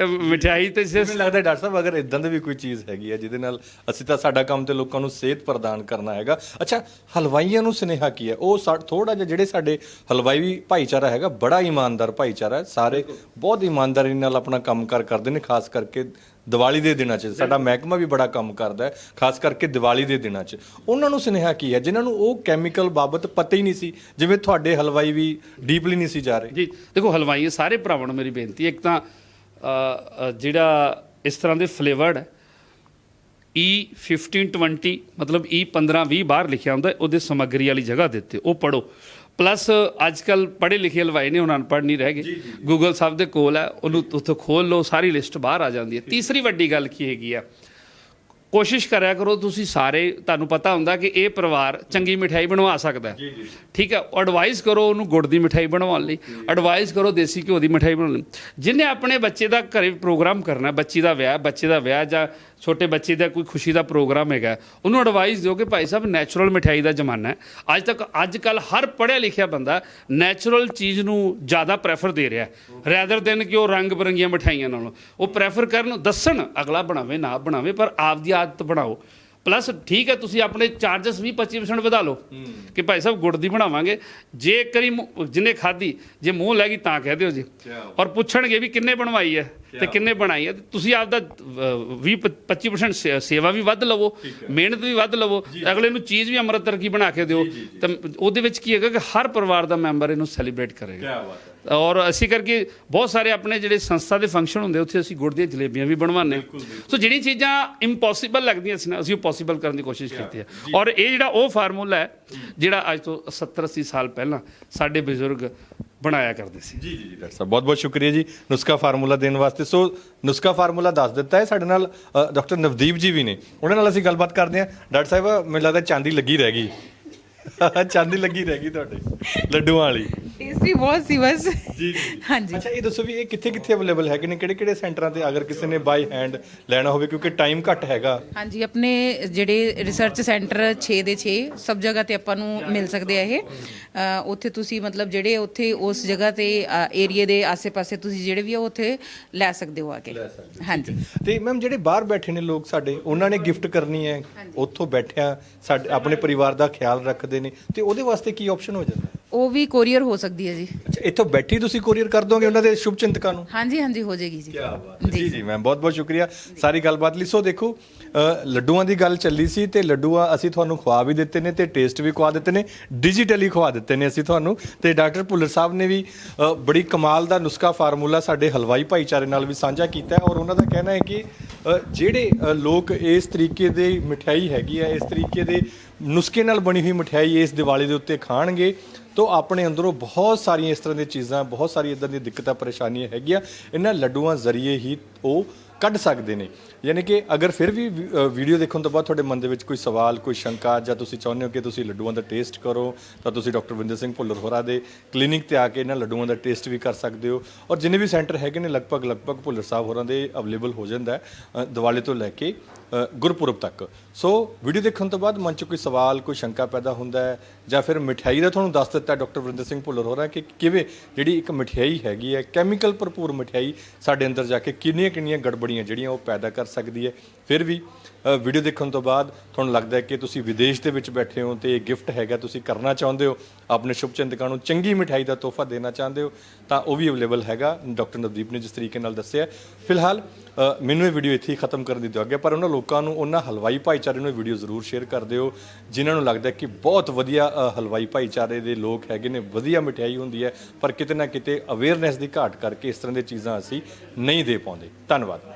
ਮਠਿਆਈ ਤੇ ਸਿਰਫ ਮੈਨੂੰ ਲੱਗਦਾ ਡਾਕਟਰ ਸਾਹਿਬ ਅਗਰ ਇਦਾਂ ਦੀ ਵੀ ਕੋਈ ਚੀਜ਼ ਹੈਗੀ ਹੈ ਜਿਹਦੇ ਨਾਲ ਅਸੀਂ ਤਾਂ ਸਾਡਾ ਕੰਮ ਤੇ ਲੋਕਾਂ ਨੂੰ ਸਿਹਤ ਪ੍ਰਦਾਨ ਕਰਨਾ ਹੈਗਾ। ਅੱਛਾ ਹਲਵਾਈਆਂ ਨੂੰ ਸੁਨੇਹਾ ਕੀ ਹੈ? ਉਹ ਥੋੜਾ ਜਿਹਾ ਜਿਹੜੇ ਸਾਡੇ ਹਲਵਾਈ ਭਾਈਚਾਰਾ ਹੈਗਾ ਬੜਾ ਇਮਾਨਦਾਰ ਭਾਈਚਾਰਾ ਸਾਰੇ ਬਹੁਤ ਇਮਾਨਦਾਰੀ ਨਾਲ ਆਪਣਾ ਕੰਮਕਾਰ ਕਰਦੇ ਨੇ ਖਾਸ ਕਰਕੇ ਦੀਵਾਲੀ ਦੇ ਦਿਨਾਂ 'ਚ। ਸਾਡਾ ਮਹਿਕਮਾ ਵੀ ਬੜਾ ਕੰਮ ਕਰਦਾ ਹੈ ਖਾਸ ਕਰਕੇ ਦੀਵਾਲੀ ਦੇ ਦਿਨਾਂ 'ਚ। ਉਹਨਾਂ ਨੂੰ ਸੁਨੇਹਾ ਕੀ ਹੈ? ਜਿਨ੍ਹਾਂ ਨੂੰ ਉਹ ਕੈਮੀਕਲ ਬਾਬਤ ਪਤਾ ਹੀ ਨਹੀਂ ਸੀ ਜਿਵੇਂ ਤੁਹਾਡੇ ਹਲਵਾਈ ਵੀ ਡੀਪਲੀ ਨਹੀਂ ਸੀ ਜਾ ਰਹੇ। ਜੀ ਦੇਖੋ ਹਲਵਾਈ ਸਾਰੇ ਭਰਾਵਾਂ ਨੂੰ ਮੇਰੀ ਬੇਨਤੀ ਹੈ। ਇੱਕ ਤਾਂ ਜਿਹੜਾ ਇਸ ਤਰ੍ਹਾਂ ਦੇ ਫਲੇਵਰਡ E 1520 ਮਤਲਬ E 1520 ਬਾਹਰ ਲਿਖਿਆ ਹੁੰਦਾ ਉਹਦੇ ਸਮੱਗਰੀ ਵਾਲੀ ਜਗ੍ਹਾ ਦੇ ਉੱਤੇ। ਉਹ ਪੜੋ ਪਲੱਸ ਅੱਜ ਕੱਲ ਪੜ੍ਹੇ ਲਿਖੇ ਹਲਵਾਈ ਨੇ ਹੁਣ ਅਨਪੜ੍ਹ ਨਹੀਂ ਰਹਿ ਗਏ। ਗੂਗਲ ਸਾਹਿਬ ਦੇ ਕੋਲ ਹੈ ਉਹਨੂੰ ਉੱਥੋਂ ਖੋਲ ਲਓ ਸਾਰੀ ਲਿਸਟ ਬਾਹਰ ਆ ਜਾਂਦੀ ਹੈ। ਤੀਸਰੀ ਵੱਡੀ ਗੱਲ ਕੀ ਹੈਗੀ ਆ? ਕੋਸ਼ਿਸ਼ ਕਰਿਆ ਕਰੋ ਤੁਸੀਂ ਸਾਰੇ ਤੁਹਾਨੂੰ ਪਤਾ ਹੁੰਦਾ ਕਿ ਇਹ ਪਰਿਵਾਰ ਚੰਗੀ ਮਠਿਆਈ ਬਣਵਾ ਸਕਦਾ ਹੈ। ਠੀਕ ਹੈ ਐਡਵਾਈਸ ਕਰੋ ਉਹਨੂੰ ਗੁੜ ਦੀ ਮਠਿਆਈ ਬਣਵਾਉਣ ਲਈ। ਐਡਵਾਈਸ ਕਰੋ ਦੇਸੀ ਘਿਓ ਦੀ ਮਠਿਆਈ ਬਣਾਉਣ ਲਈ। ਜਿਹਨੇ ਆਪਣੇ ਬੱਚੇ ਦਾ ਘਰੇ ਪ੍ਰੋਗਰਾਮ ਕਰਨਾ ਬੱਚੀ ਦਾ ਵਿਆਹ ਬੱਚੇ ਦਾ ਵਿਆਹ ਜਾਂ ਛੋਟੇ ਬੱਚੇ ਦਾ ਕੋਈ ਖੁਸ਼ੀ ਦਾ ਪ੍ਰੋਗਰਾਮ ਹੈਗਾ। ਉਹਨੂੰ ਐਡਵਾਈਸ ਦਿਓ ਕਿ ਭਾਈ ਸਾਹਿਬ ਨੈਚੁਰਲ ਮਠਿਆਈ ਦਾ ਜ਼ਮਾਨਾ ਹੈ। ਅੱਜ ਤੱਕ, ਅੱਜ ਕੱਲ ਹਰ ਪੜ੍ਹਿਆ ਲਿਖਿਆ ਬੰਦਾ ਨੈਚੁਰਲ ਚੀਜ਼ ਨੂੰ ਜ਼ਿਆਦਾ ਪ੍ਰੈਫਰ ਦੇ ਰਿਹਾ ਰੈਦਰ ਦੇਨ ਕਿ ਉਹ ਰੰਗ ਬਰੰਗੀਆਂ ਮਠਿਆਈਆਂ ਨਾਲੋਂ। ਉਹ ਪ੍ਰੈਫਰ ਕਰਨ, ਦੱਸਣ, ਅਗਲਾ ਬਣਾਵੇ, ਨਾ ਬਣਾਵੇ, ਪਰ ਆਪਦੀ ਆਦਤ ਬਣਾਓ। ਪਲੱਸ ਠੀਕ ਹੈ ਤੁਸੀਂ ਆਪਣੇ ਚਾਰजेस ਵੀ 25% ਵਧਾ ਲਓ। ਕਿ ਭਾਈ ਸਾਹਿਬ ਗੁੜ ਦੀ ਬਣਾਵਾਂਗੇ। ਜੇ ਮੂੰਹ- ਜਿਹਨੇ ਖਾਧੀ ਜੇ ਮੂੰਹ ਲੈ ਗਈ ਤਾਂ ਕਹਿ ਦਿਓ ਜੀ। ਔਰ ਪੁੱਛਣਗੇ ਵੀ ਕਿੰਨੇ ਬਣਵਾਈ ਹੈ ਤੇ ਕਿੰਨੇ ਬਣਾਈ ਹੈ। ਤੁਸੀਂ ਆਪਦਾ ਅ, 20 25% ਸੇ- ਸੇਵਾ ਵੀ ਵੱਧ ਲਵੋ ਮਿਹਨਤ ਵੀ ਵੱਧ ਲਵੋ। ਅਗਲੇ ਨੂੰ ਚੀਜ਼ ਵੀ ਅੰਮ੍ਰਿਤ ਵਰਗੀ ਬਣਾ ਕੇ ਦਿਓ। ਤਾਂ ਉਹਦੇ ਵਿੱਚ ਕੀ ਹੈਗਾ ਕਿ ਹਰ ਪਰਿਵਾਰ ਦਾ ਮੈਂਬਰ ਇਹਨੂੰ ਸੈਲੀਬ੍ਰੇਟ ਕਰੇਗਾ। ਔਰ ਅਸੀਂ ਕਰਕੇ ਬਹੁਤ ਸਾਰੇ ਆਪਣੇ ਜਿਹੜੇ ਸੰਸਥਾ ਦੇ ਫੰਕਸ਼ਨ ਹੁੰਦੇ ਉੱਥੇ ਅਸੀਂ ਗੁੜ ਦੀਆਂ ਜਲੇਬੀਆਂ ਵੀ ਬਣਵਾਉਂਦੇ ਸੋ ਜਿਹੜੀਆਂ ਚੀਜ਼ਾਂ ਇੰਪੋਸੀਬਲ ਲੱਗਦੀਆਂ ਸੀ ਨਾ ਅਸੀਂ ਉਹ ਪੋਸੀਬਲ ਕਰਨ ਦੀ ਕੋਸ਼ਿਸ਼ ਕੀਤੀ ਹੈ ਔਰ ਇਹ ਜਿਹੜਾ ਉਹ ਫਾਰਮੂਲਾ ਹੈ ਜਿਹੜਾ ਅੱਜ ਤੋਂ 70 80 ਸਾਲ ਪਹਿਲਾਂ ਸਾਡੇ ਬਜ਼ੁਰਗ ਬਣਾਇਆ ਕਰਦੇ ਸੀ। ਜੀ ਜੀ ਡਾਕਟਰ ਸਾਹਿਬ ਬਹੁਤ ਬਹੁਤ ਸ਼ੁਕਰੀਆ ਜੀ ਨੁਸਖਾ ਫਾਰਮੂਲਾ ਦੇਣ ਵਾਸਤੇ। ਸੋ ਨੁਸਖਾ ਫਾਰਮੂਲਾ ਦੱਸ ਦਿੱਤਾ ਹੈ ਸਾਡੇ ਨਾਲ ਡਾਕਟਰ ਨਵਦੀਪ ਜੀ ਵੀ ਨੇ। ਉਹਨਾਂ ਨਾਲ ਅਸੀਂ ਗੱਲਬਾਤ ਕਰਦੇ ਹਾਂ। ਡਾਕਟਰ ਸਾਹਿਬ ਮੈਨੂੰ ਲੱਗਦਾ ਚਾਂਦੀ ਲੱਗੀ ਰਹਿ ਗਈ। ਚਾਂਦੀ ਲੱਗੀ ਰਹਿ ਗਈ ਤੁਹਾਡੇ ਲੱਡੂਆਂ ਵਾਲੀ। ਟੇਸਟੀ ਬਹੁਤ ਸੀ ਬਸ। ਜੀ ਹਾਂਜੀ। ਅੱਛਾ ਇਹ ਦੱਸੋ ਵੀ ਇਹ ਕਿੱਥੇ ਕਿੱਥੇ ਅਵੇਲੇਬਲ ਹੈਗੇ ਨੇ? ਕਿਹੜੇ ਕਿਹੜੇ ਸੈਂਟਰਾਂ ਤੇ ਅਗਰ ਕਿਸੇ ਨੇ ਬਾਈ ਹੈਂਡ ਲੈਣਾ ਹੋਵੇ ਕਿਉਂਕਿ ਟਾਈਮ ਘੱਟ ਹੈਗਾ। ਹਾਂਜੀ ਆਪਣੇ ਜਿਹੜੇ ਰਿਸਰਚ ਸੈਂਟਰ 6 ਦੇ 6 ਸਭ ਜਗ੍ਹਾ ਤੇ ਆਪਾਂ ਨੂੰ ਮਿਲ ਸਕਦੇ ਆ ਇਹ। ਅ, ਉੱਥੇ ਤੁਸੀਂ ਮਤਲਬ ਜਿਹੜੇ ਉੱਥੇ ਉਸ ਜਗ੍ਹਾ ਤੇ ਏਰੀਆ ਦੇ ਆਸੇ-ਪਾਸੇ ਤੁਸੀਂ ਜਿਹੜੇ ਵੀ ਆ ਉੱਥੇ ਲੈ ਸਕਦੇ ਹੋ ਆ ਕੇ। ਹਾਂਜੀ। ਤੇ ਮੈਮ ਜਿਹੜੇ ਬਾਹਰ ਬੈਠੇ ਨੇ ਲੋਕ ਸਾਡੇ ਉਹਨਾਂ ਨੇ ਗਿਫਟ ਕਰਨੀ ਹੈ। ਉੱਥੋਂ ਬੈਠਿਆ ਸਾਡੇ ਆਪਣੇ ਪਰਿਵਾਰ ਦਾ ਖਿਆਲ ਰੱਖਦੇ ਨੇ। ਤੇ ਉਹਦੇ ਵਾਸਤੇ ਕੀ ਆਪਸ਼ਨ ਹੋ ਜਾਂਦਾ? ਉਹ ਵੀ ਕੋਰੀਅਰ ਹੋ ਸਕਦੀ ਹੈ ਜੀ। ਅੱਛਾ ਇੱਥੋਂ ਬੈਠੀ ਤੁਸੀਂ ਕੋਰੀਅਰ ਕਰ ਦੋਗੇ ਉਹਨਾਂ ਦੇ ਸ਼ੁਭ ਚਿੰਤਕਾਂ ਨੂੰ? ਹਾਂਜੀ ਹਾਂਜੀ ਹੋ ਜਾਏਗੀ ਜੀ। ਜੀ। ਜੀ ਮੈਮ ਬਹੁਤ ਬਹੁਤ ਸ਼ੁਕਰੀਆ। ਸਾਰੀ ਗੱਲਬਾਤ ਲਈ। ਸੋ ਦੇਖੋ ਅ, ਲੱਡੂਆਂ ਦੀ ਗੱਲ ਚੱਲੀ ਸੀ ਤੇ ਲੱਡੂਆਂ ਅਸੀਂ ਤੁਹਾਨੂੰ ਖਵਾ ਵੀ ਦਿੱਤੇ ਨੇ ਤੇ ਟੇਸਟ ਵੀ ਖਵਾ ਦਿੱਤੇ ਨੇ ਡਿਜੀਟਲੀ ਖਵਾ ਦਿੱਤੇ ਨੇ ਅਸੀਂ ਤੁਹਾਨੂੰ। ਤੇ ਡਾਕਟਰ ਭੁੱਲਰ ਸਾਹਿਬ ਨੇ ਵੀ ਅ, ਬੜੀ ਕਮਾਲ ਦਾ ਨੁਸਖਾ ਫਾਰਮੂਲਾ ਸਾਡੇ ਹਲਵਾਈ ਭਾਈਚਾਰੇ ਨਾਲ ਵੀ ਸਾਂਝਾ ਕੀਤਾ ਹੈ ਔਰ ਉਹਨਾਂ ਦਾ ਕਹਿਣਾ ਹੈ ਕਿ ਅ, ਜਿਹੜੇ ਅ, ਲੋਕ ਇਸ ਤਰੀਕੇ ਦੀ ਮਠਿਆਈ ਹੈਗੀ ਹੈ ਇਸ ਤਰੀਕੇ ਦੇ ਨੁਸਖੇ ਨਾਲ ਬਣੀ ਹੋਈ ਮਠਿਆਈ ਇਸ ਦੀਵਾਲੀ ਦੇ ਉੱਤੇ ਖਾਣਗੇ ਤੋ ਆਪਣੇ ਅੰਦਰੋਂ ਬਹੁਤ ਸਾਰੀਆਂ ਇਸ ਤਰ੍ਹਾਂ ਦੀਆਂ ਚੀਜ਼ਾਂ ਬਹੁਤ ਸਾਰੀ ਇਦਾਂ ਦੀਆਂ ਦਿੱਕਤਾਂ ਪਰੇਸ਼ਾਨੀਆਂ ਹੈਗੀਆਂ ਇਹਨਾਂ ਲੱਡੂਆਂ ਜ਼ਰੀਏ ਹੀ ਉਹ ਕੱਢ ਸਕਦੇ ਨੇ। ਯਾਨੀ ਕਿ ਅਗਰ ਫਿਰ ਵੀ ਵੀਡੀਓ ਦੇਖਣ ਤੋਂ ਬਾਅਦ ਤੁਹਾਡੇ ਮਨ ਦੇ ਵਿੱਚ ਕੋਈ ਸਵਾਲ ਕੋਈ ਸ਼ੰਕਾ ਜਾਂ ਤੁਸੀਂ ਚਾਹੁੰਦੇ ਹੋ ਕਿ ਤੁਸੀਂ ਲੱਡੂਆਂ ਦਾ ਟੇਸਟ ਕਰੋ ਤਾਂ ਤੁਸੀਂ ਡਾਕਟਰ ਵਿੰਦਰ ਸਿੰਘ ਭੁੱਲਰ ਹੋਰਾ ਦੇ ਕਲੀਨਿਕ ਤੇ ਆ ਕੇ ਇਹਨਾਂ ਲੱਡੂਆਂ ਦਾ ਟੇਸਟ ਵੀ ਕਰ ਸਕਦੇ ਹੋ। ਔਰ ਜਿੰਨੇ ਵੀ ਸੈਂਟਰ ਹੈਗੇ ਨੇ ਲਗਭਗ ਲਗਭਗ ਭੁੱਲਰ ਸਾਹਿਬ ਹੋਰਾਂ ਦੇ ਅਵੇਲੇਬਲ ਹੋ ਜਾਂਦਾ ਹੈ ਅ, ਤੋਂ ਲੈ ਕੇ ਗੁਰਪੁਰਬ ਤੱਕ। ਸੋ ਵੀਡੀਓ ਦੇਖਣ ਤੋਂ ਬਾਅਦ ਮਨ 'ਚ ਕੋਈ ਸਵਾਲ, ਕੋਈ ਸ਼ੰਕਾ ਪੈਦਾ ਹੁੰਦਾ ਹੈ ਜਾਂ ਫਿਰ ਮਠਿਆਈ ਦਾ ਤੁਹਾਨੂੰ ਦੱਸ ਦਿੱਤਾ ਡਾਕਟਰ ਵਰਿੰਦਰ ਸਿੰਘ ਭੁੱਲਰ ਹੋਰਾਂ ਕਿ ਕਿਵੇਂ ਜਿਹੜੀ ਇੱਕ ਮਠਿਆਈ ਹੈਗੀ ਹੈ ਕੈਮੀਕਲ ਭਰਪੂਰ ਮਠਿਆਈ ਸਾਡੇ ਅੰਦਰ ਜਾ ਕੇ ਕਿੰਨੀਆਂ ਕਿੰਨੀਆਂ ਗੜਬੜੀਆਂ ਜਿਹੜੀਆਂ ਉਹ ਪੈਦਾ ਕਰ ਸਕਦੀ ਹੈ। ਫਿਰ ਵੀ ਵੀਡੀਓ ਦੇਖਣ ਤੋਂ ਬਾਅਦ ਤੁਹਾਨੂੰ ਲੱਗਦਾ ਹੈ ਕਿ ਤੁਸੀਂ ਵਿਦੇਸ਼ ਦੇ ਵਿੱਚ ਬੈਠੇ ਹੋ ਤੇ ਇਹ ਗਿਫਟ ਹੈਗਾ, ਤੁਸੀਂ ਕਰਨਾ ਚਾਹੁੰਦੇ ਹੋ, ਆਪਣੇ ਸ਼ੁਭਚਿੰਤਕਾਂ ਨੂੰ ਚੰਗੀ ਮਿਠਾਈ ਦਾ ਤੋਹਫਾ ਦੇਣਾ ਚਾਹੁੰਦੇ ਹੋ, ਤਾਂ ਉਹ ਵੀ ਅਵੇਲੇਬਲ ਹੈਗਾ। ਡਾਕਟਰ ਨਵਦੀਪ ਨੇ ਜਿਸ ਤਰੀਕੇ ਨਾਲ ਦੱਸਿਆ ਫਿਲਹਾਲ ਮੈਨੂੰ ਇਹ ਵੀਡੀਓ ਇੱਥੇ ਹੀ ਖਤਮ ਕਰਨ ਦੀ ਦਿਓ ਅੱਗੇ, ਪਰ ਉਹਨਾਂ ਲੋਕਾਂ ਨੂੰ, ਉਹਨਾਂ ਹਲਵਾਈ ਭਾਈਚਾਰੇ ਨੂੰ ਵੀਡੀਓ ਜ਼ਰੂਰ ਸ਼ੇਅਰ ਕਰ ਦਿਓ, ਜਿਨ੍ਹਾਂ ਨੂੰ ਲੱਗਦਾ ਕਿ ਬਹੁਤ ਵਧੀਆ ਹਲਵਾਈ ਭਾਈਚਾਰੇ ਦੇ ਲੋਕ ਹੈਗੇ ਨੇ, ਵਧੀਆ ਮਠਿਆਈ ਹੁੰਦੀ ਹੈ, ਪਰ ਕਿਤੇ ਨਾ ਕਿਤੇ ਅਵੇਅਰਨੈਸ ਦੀ ਘਾਟ ਕਰਕੇ ਇਸ ਤਰ੍ਹਾਂ ਦੀਆਂ ਚੀਜ਼ਾਂ ਅਸੀਂ ਨਹੀਂ ਦੇ ਪਾਉਂਦੇ। ਧੰਨਵਾਦ।